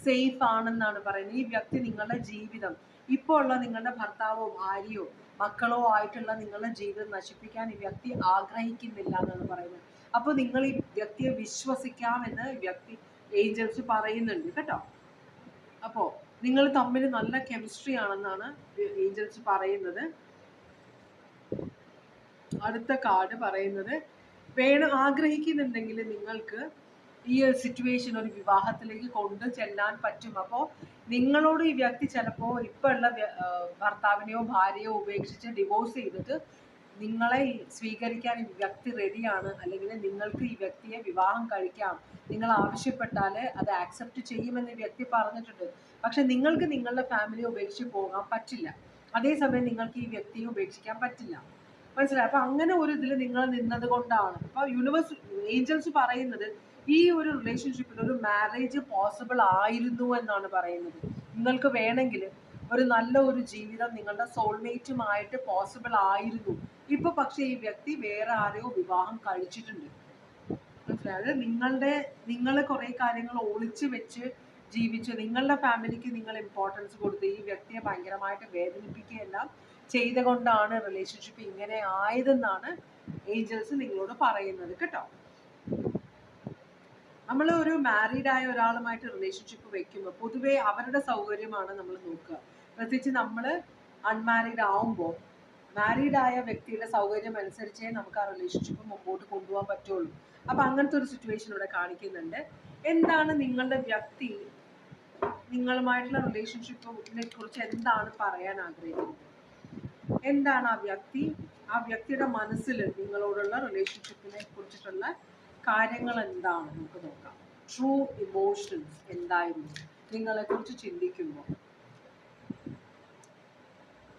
സേഫ് ആണെന്നാണ് പറയുന്നത്. ഈ വ്യക്തി നിങ്ങളുടെ ജീവിതം ഇപ്പോൾ ഉള്ള നിങ്ങളുടെ ഭർത്താവോ ഭാര്യയോ മക്കളോ ആയിട്ടുള്ള നിങ്ങളുടെ ജീവിതം നശിപ്പിക്കാൻ ഈ വ്യക്തി ആഗ്രഹിക്കുന്നില്ല എന്നാണ് പറയുന്നത്. അപ്പോൾ നിങ്ങൾ ഈ വ്യക്തിയെ വിശ്വസിക്കാമെന്ന് വ്യക്തി ഏഞ്ചൽസ് പറയുന്നുണ്ട് കേട്ടോ. അപ്പോൾ നിങ്ങൾ തമ്മിൽ നല്ല കെമിസ്ട്രി ആണെന്നാണ് ഏഞ്ചൽസ് പറയുന്നത്. അടുത്ത കാർഡ് പറയുന്നത് വേണം ആഗ്രഹിക്കുന്നുണ്ടെങ്കിൽ നിങ്ങൾക്ക് ഈ ഒരു സിറ്റുവേഷൻ ഒരു വിവാഹത്തിലേക്ക് കൊണ്ടു ചെല്ലാൻ പറ്റും. അപ്പോൾ നിങ്ങളോട് ഈ വ്യക്തി ചിലപ്പോൾ ഇപ്പോൾ ഉള്ള ഭർത്താവിനെയോ ഭാര്യയോ ഉപേക്ഷിച്ച് ഡിവോഴ്സ് ചെയ്തിട്ട് നിങ്ങളെ സ്വീകരിക്കാൻ ഈ വ്യക്തി റെഡിയാണ് അല്ലെങ്കിൽ നിങ്ങൾക്ക് ഈ വ്യക്തിയെ വിവാഹം കഴിക്കാം. നിങ്ങൾ ആവശ്യപ്പെട്ടാൽ അത് ആക്സെപ്റ്റ് ചെയ്യുമെന്ന് വ്യക്തി പറഞ്ഞിട്ടുണ്ട്. പക്ഷെ നിങ്ങൾക്ക് നിങ്ങളുടെ ഫാമിലി ഉപേക്ഷിച്ച് പോകാൻ പറ്റില്ല. അതേസമയം നിങ്ങൾക്ക് ഈ വ്യക്തിയെ ഉപേക്ഷിക്കാൻ പറ്റില്ല. മനസ്സിലായി? അപ്പൊ അങ്ങനെ ഒരു ഇതിൽ നിങ്ങൾ നിന്നത് കൊണ്ടാണ്. അപ്പൊ യൂണിവേഴ്സ് ഏഞ്ചൽസ് പറയുന്നത് ഈ ഒരു റിലേഷൻഷിപ്പിൽ ഒരു മാരേജ് പോസിബിൾ ആയിരുന്നു എന്നാണ് പറയുന്നത്. നിങ്ങൾക്ക് വേണമെങ്കിൽ ഒരു നല്ല ഒരു ജീവിതം നിങ്ങളുടെ സോൾമേറ്റുമായിട്ട് പോസിബിൾ ആയിരുന്നു. ഇപ്പൊ പക്ഷേ ഈ വ്യക്തി വേറെ ആരെയോ വിവാഹം കഴിച്ചിട്ടുണ്ട്. മനസ്സിലായത് നിങ്ങളുടെ നിങ്ങൾ കുറെ കാര്യങ്ങൾ ഒളിച്ചു വെച്ച് ജീവിച്ച് നിങ്ങളുടെ ഫാമിലിക്ക് നിങ്ങൾ ഇമ്പോർട്ടൻസ് കൊടുത്ത് ഈ വ്യക്തിയെ ഭയങ്കരമായിട്ട് വേദനിപ്പിക്കുകയെല്ലാം ചെയ്തുകൊണ്ടാണ് റിലേഷൻഷിപ്പ് ഇങ്ങനെ ആയതെന്നാണ് ഏഞ്ചൽസ് നിങ്ങളോട് പറയുന്നത് കേട്ടോ. നമ്മൾ ഒരു മാരീഡ് ആയ ഒരാളുമായിട്ട് റിലേഷൻഷിപ്പ് വെക്കുമ്പോൾ പൊതുവേ അവരുടെ സൗകര്യമാണ് നമ്മൾ നോക്കുക. പ്രത്യേകിച്ച് നമ്മൾ അൺമാരീഡ് ആവുമ്പോൾ മാരീഡ് ആയ വ്യക്തിയുടെ സൗകര്യം അനുസരിച്ചേ നമുക്ക് ആ റിലേഷൻഷിപ്പ് മുമ്പോട്ട് കൊണ്ടുപോകാൻ പറ്റുള്ളൂ. അപ്പം അങ്ങനത്തെ ഒരു സിറ്റുവേഷൻ ഇവിടെ കാണിക്കുന്നുണ്ട്. എന്താണ് നിങ്ങളുടെ വ്യക്തി നിങ്ങളുമായിട്ടുള്ള റിലേഷൻഷിപ്പിനെ കുറിച്ച് എന്താണ് പറയാൻ ആഗ്രഹിക്കുന്നത്? എന്താണ് ആ വ്യക്തി ആ വ്യക്തിയുടെ മനസ്സിൽ നിങ്ങളോടുള്ള റിലേഷൻഷിപ്പിനെ കുറിച്ചിട്ടുള്ള കാര്യങ്ങൾ എന്താണ്? നമുക്ക് നോക്കാം. ട്രൂ ഇമോഷൻസ് എന്തായിരുന്നു? നിങ്ങളെ കുറിച്ച് ചിന്തിക്കുമ്പോൾ.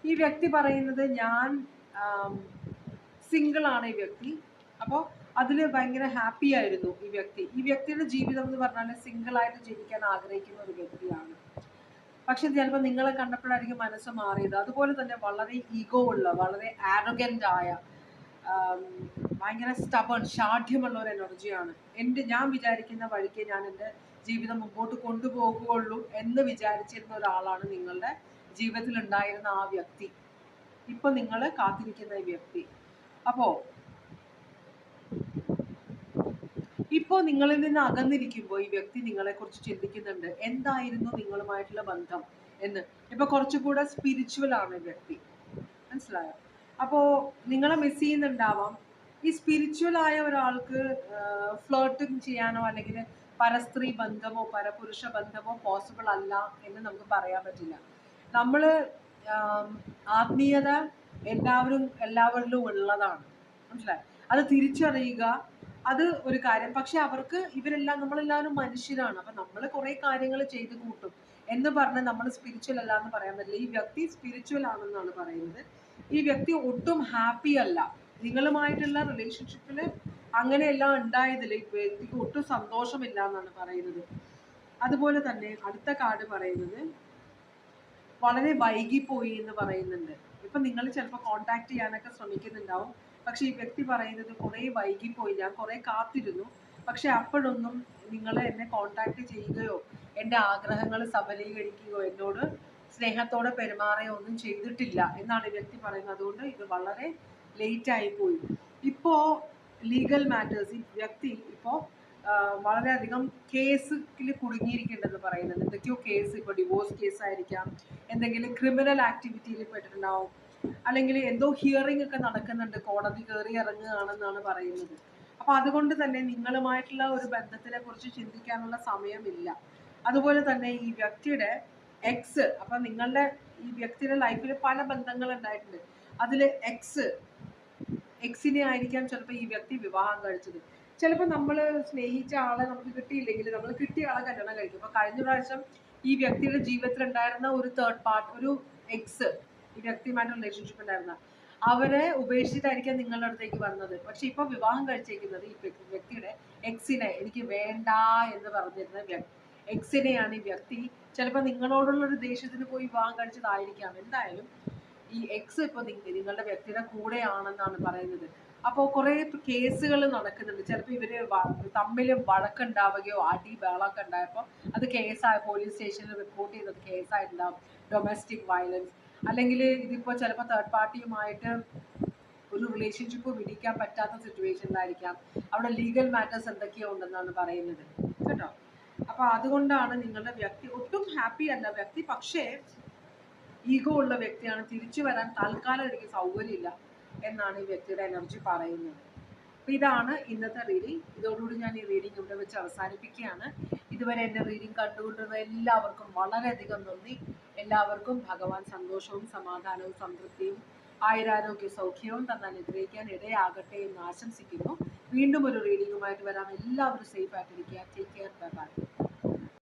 ഈ വ്യക്തി പറയുന്നത് ഞാൻ സിംഗിൾ ആണ് ഈ വ്യക്തി. അപ്പോൾ അതിൽ ഭയങ്കര ഹാപ്പി ആയിരുന്നു ഈ വ്യക്തി. ഈ വ്യക്തിയുടെ ജീവിതം എന്ന് പറഞ്ഞാൽ സിംഗിൾ ആയിട്ട് ജീവിക്കാൻ ആഗ്രഹിക്കുന്ന ഒരു വ്യക്തിയാണ്. പക്ഷെ ചിലപ്പോൾ നിങ്ങളെ കണ്ടപ്പോഴായിരിക്കും മനസ്സ് മാറിയത്. അതുപോലെ തന്നെ വളരെ ഈഗോ ഉള്ള വളരെ ആരോഗ്യന്റ് ആയ ഭയങ്കര സ്റ്റബൺ ഷാഠ്യമുള്ള ഒരു എനർജിയാണ് എന്റെ ഞാൻ വിചാരിക്കുന്ന വഴിക്ക് ഞാൻ എന്റെ ജീവിതം മുമ്പോട്ട് കൊണ്ടുപോകുകയുള്ളൂ എന്ന് വിചാരിച്ചിരുന്ന ഒരാളാണ് നിങ്ങളുടെ ജീവിതത്തിൽ ഉണ്ടായിരുന്ന ആ വ്യക്തി. ഇപ്പൊ നിങ്ങൾ കാത്തിരിക്കുന്ന വ്യക്തി. അപ്പോ ഇപ്പോ നിങ്ങളിൽ നിന്ന് അകന്നിരിക്കുമ്പോൾ ഈ വ്യക്തി നിങ്ങളെ കുറിച്ച് ചിന്തിക്കുന്നുണ്ട്. എന്തായിരുന്നു നിങ്ങളുമായിട്ടുള്ള ബന്ധം എന്ന്. ഇപ്പൊ കുറച്ചുകൂടെ സ്പിരിച്വൽ ആണ് വ്യക്തി. മനസ്സിലായോ? അപ്പോ നിങ്ങളെ മിസ് ചെയ്യുന്നുണ്ടാവാം. ഈ സ്പിരിച്വൽ ആയ ഒരാൾക്ക് ഫ്ലോട്ടിങ് ചെയ്യാനോ അല്ലെങ്കിൽ പരസ്ത്രീ ബന്ധമോ പരപുരുഷ ബന്ധമോ പോസിബിൾ അല്ല എന്ന് നമുക്ക് പറയാൻ പറ്റില്ല. നമ്മൾ ആം, ആത്മീയത എല്ലാവരും എല്ലാവരിലും ഉള്ളതാണ്. മനസ്സിലായി? അത് തിരിച്ചറിയുക അത് ഒരു കാര്യം. പക്ഷെ അവർക്ക് ഇവരെല്ലാം നമ്മളെല്ലാവരും മനുഷ്യരാണ്. അപ്പം നമ്മൾ കുറേ കാര്യങ്ങൾ ചെയ്ത് കൂട്ടും. എന്ന് പറഞ്ഞ് നമ്മൾ സ്പിരിച്വൽ അല്ല എന്ന് പറയാൻ പറ്റില്ല. ഈ വ്യക്തി സ്പിരിച്വൽ ആണെന്നാണ് പറയുന്നത്. ഈ വ്യക്തി ഒട്ടും ഹാപ്പി അല്ല. നിങ്ങളുമായിട്ടുള്ള റിലേഷൻഷിപ്പിൽ അങ്ങനെയെല്ലാം ഉണ്ടായതിൽ ഈ വ്യക്തിക്ക് ഒട്ടും സന്തോഷമില്ല എന്നാണ് പറയുന്നത്. അതുപോലെ തന്നെ അടുത്ത കാർഡ് പറയുന്നത് വളരെ വൈകിപ്പോയി എന്ന് പറയുന്നുണ്ട്. ഇപ്പം നിങ്ങൾ ചിലപ്പോൾ കോണ്ടാക്ട് ചെയ്യാനൊക്കെ ശ്രമിക്കുന്നുണ്ടാവും. പക്ഷെ ഈ വ്യക്തി പറയുന്നത് കുറേ വൈകിപ്പോയി ഞാൻ കുറേ കാത്തിരുന്നു. പക്ഷെ അപ്പോഴൊന്നും നിങ്ങൾ എന്നെ കോണ്ടാക്ട് ചെയ്യുകയോ എന്റെ ആഗ്രഹങ്ങൾ സബലീകരിക്കുകയോ എന്നോട് സ്നേഹത്തോടെ പെരുമാറുകയോ ഒന്നും ചെയ്തിട്ടില്ല എന്നാണ് ഈ വ്യക്തി പറയുന്നത്. അതുകൊണ്ട് ഇത് വളരെ ലേറ്റ് ആയി പോയി ഇപ്പോ ലീഗൽ മാറ്റേഴ്സ് ഈ വ്യക്തി ഇപ്പോ ആ, വളരെയധികം കേസിൽ കുടുങ്ങിയിരിക്കേണ്ടെന്ന് പറയുന്നത് എന്തൊക്കെയോ കേസ് ഇപ്പോൾ ഡിവോഴ്സ് കേസ് ആയിരിക്കാം എന്തെങ്കിലും ക്രിമിനൽ ആക്ടിവിറ്റിയിൽ പെട്ടിട്ടുണ്ടാവും. അല്ലെങ്കിൽ എന്തോ ഹിയറിംഗ് ഒക്കെ നടക്കുന്നുണ്ട്. കോടതി കയറി ഇറങ്ങുകയാണെന്നാണ് പറയുന്നത്. അപ്പോൾ അതുകൊണ്ട് തന്നെ നിങ്ങളുമായിട്ടുള്ള ഒരു ബന്ധത്തിനെ കുറിച്ച് ചിന്തിക്കാനുള്ള സമയമില്ല. അതുപോലെ തന്നെ ഈ വ്യക്തിയുടെ എക്സ് അപ്പൊ നിങ്ങളുടെ ഈ വ്യക്തിയുടെ ലൈഫിൽ പല ബന്ധങ്ങൾ ഉണ്ടായിട്ടുണ്ട്. അതിൽ എക്സ് എക്സിനെ ആയിരിക്കാം ചിലപ്പോൾ ഈ വ്യക്തി വിവാഹം കഴിച്ചത്. ചിലപ്പോൾ നമ്മൾ സ്നേഹിച്ച ആളെ നമുക്ക് കിട്ടിയില്ലെങ്കിൽ നമ്മൾ കിട്ടിയ ആളെ കല്യാണം കഴിക്കും. അപ്പൊ കഴിഞ്ഞ പ്രാവശ്യം ഈ വ്യക്തിയുടെ ജീവിതത്തിൽ ഉണ്ടായിരുന്ന ഒരു തേർഡ് പാർട്ട് ഒരു എക്സ് ഈ വ്യക്തിയുമായിട്ട് റിലേഷൻഷിപ്പ് ഉണ്ടായിരുന്ന അവരെ ഉപേക്ഷിച്ചിട്ടായിരിക്കാം നിങ്ങളുടെ അടുത്തേക്ക് വന്നത്. പക്ഷെ ഇപ്പൊ വിവാഹം കഴിച്ചേക്കുന്നത് ഈ വ്യക്തി- വ്യക്തിയുടെ എക്സിനെ എനിക്ക് വേണ്ട എന്ന് പറഞ്ഞിരുന്ന എക്സിനെയാണ് ഈ വ്യക്തി. ചിലപ്പോൾ നിങ്ങളോടുള്ള ഒരു ദേഷ്യത്തിന് പോയി വിവാഹം കഴിച്ചതായിരിക്കാം. എന്തായാലും ഈ എക്സ് ഇപ്പൊ നിങ്ങ- നിങ്ങളുടെ വ്യക്തിയുടെ കൂടെയാണെന്നാണ് പറയുന്നത്. അപ്പോൾ കുറേ കേസുകൾ നടക്കുന്നുണ്ട്. ചിലപ്പോൾ ഇവർ തമ്മിൽ വഴക്കുണ്ടാവുകയോ അടി ബഹളമൊക്കെ ഉണ്ടായപ്പോൾ അത് കേസായ പോലീസ് സ്റ്റേഷനിൽ റിപ്പോർട്ട് ചെയ്തത് കേസായിട്ടുണ്ടാവും. ഡൊമസ്റ്റിക് വയലൻസ് അല്ലെങ്കിൽ ഇതിപ്പോൾ ചിലപ്പോൾ തേർഡ് പാർട്ടിയുമായിട്ട് ഒരു റിലേഷൻഷിപ്പ് പിടിക്കാൻ പറ്റാത്ത സിറ്റുവേഷനിലായിരിക്കാം അവിടെ ലീഗൽ മാറ്റേഴ്സ് എന്തൊക്കെയോ ഉണ്ടെന്നാണ് പറയുന്നത്. കേട്ടോ? അപ്പോൾ അതുകൊണ്ടാണ് നിങ്ങളുടെ വ്യക്തി ഒട്ടും ഹാപ്പി അല്ല വ്യക്തി. പക്ഷേ ഈഗോ ഉള്ള വ്യക്തിയാണ്. തിരിച്ചു വരാൻ തൽക്കാലം എനിക്ക് സൗകര്യമില്ല. എന്നാണ് ഈ വ്യക്തിയുടെ എനർജി പറയുന്നത്. അപ്പൊ ഇതാണ് ഇന്നത്തെ റീഡിംഗ് ഇതോടുകൂടി ഞാൻ ഈ റീഡിംഗ് ഇവിടെ വെച്ച് അവസാനിപ്പിക്കുകയാണ്. ഇതുവരെ എന്റെ റീഡിംഗ് കണ്ടുകൊണ്ടിരുന്ന എല്ലാവർക്കും വളരെയധികം നന്ദി. എല്ലാവർക്കും ഭഗവാൻ സന്തോഷവും സമാധാനവും സംതൃപ്തിയും ആയുരാരോഗ്യ സൗഖ്യവും തന്നെ അനുഗ്രഹിക്കാൻ ഇടയാകട്ടെ എന്ന് ആശംസിക്കുന്നു. വീണ്ടും ഒരു റീഡിങ്ങുമായിട്ട് വരാം. എല്ലാവരും സേഫ് ആയിട്ടിരിക്കുക. Take care bye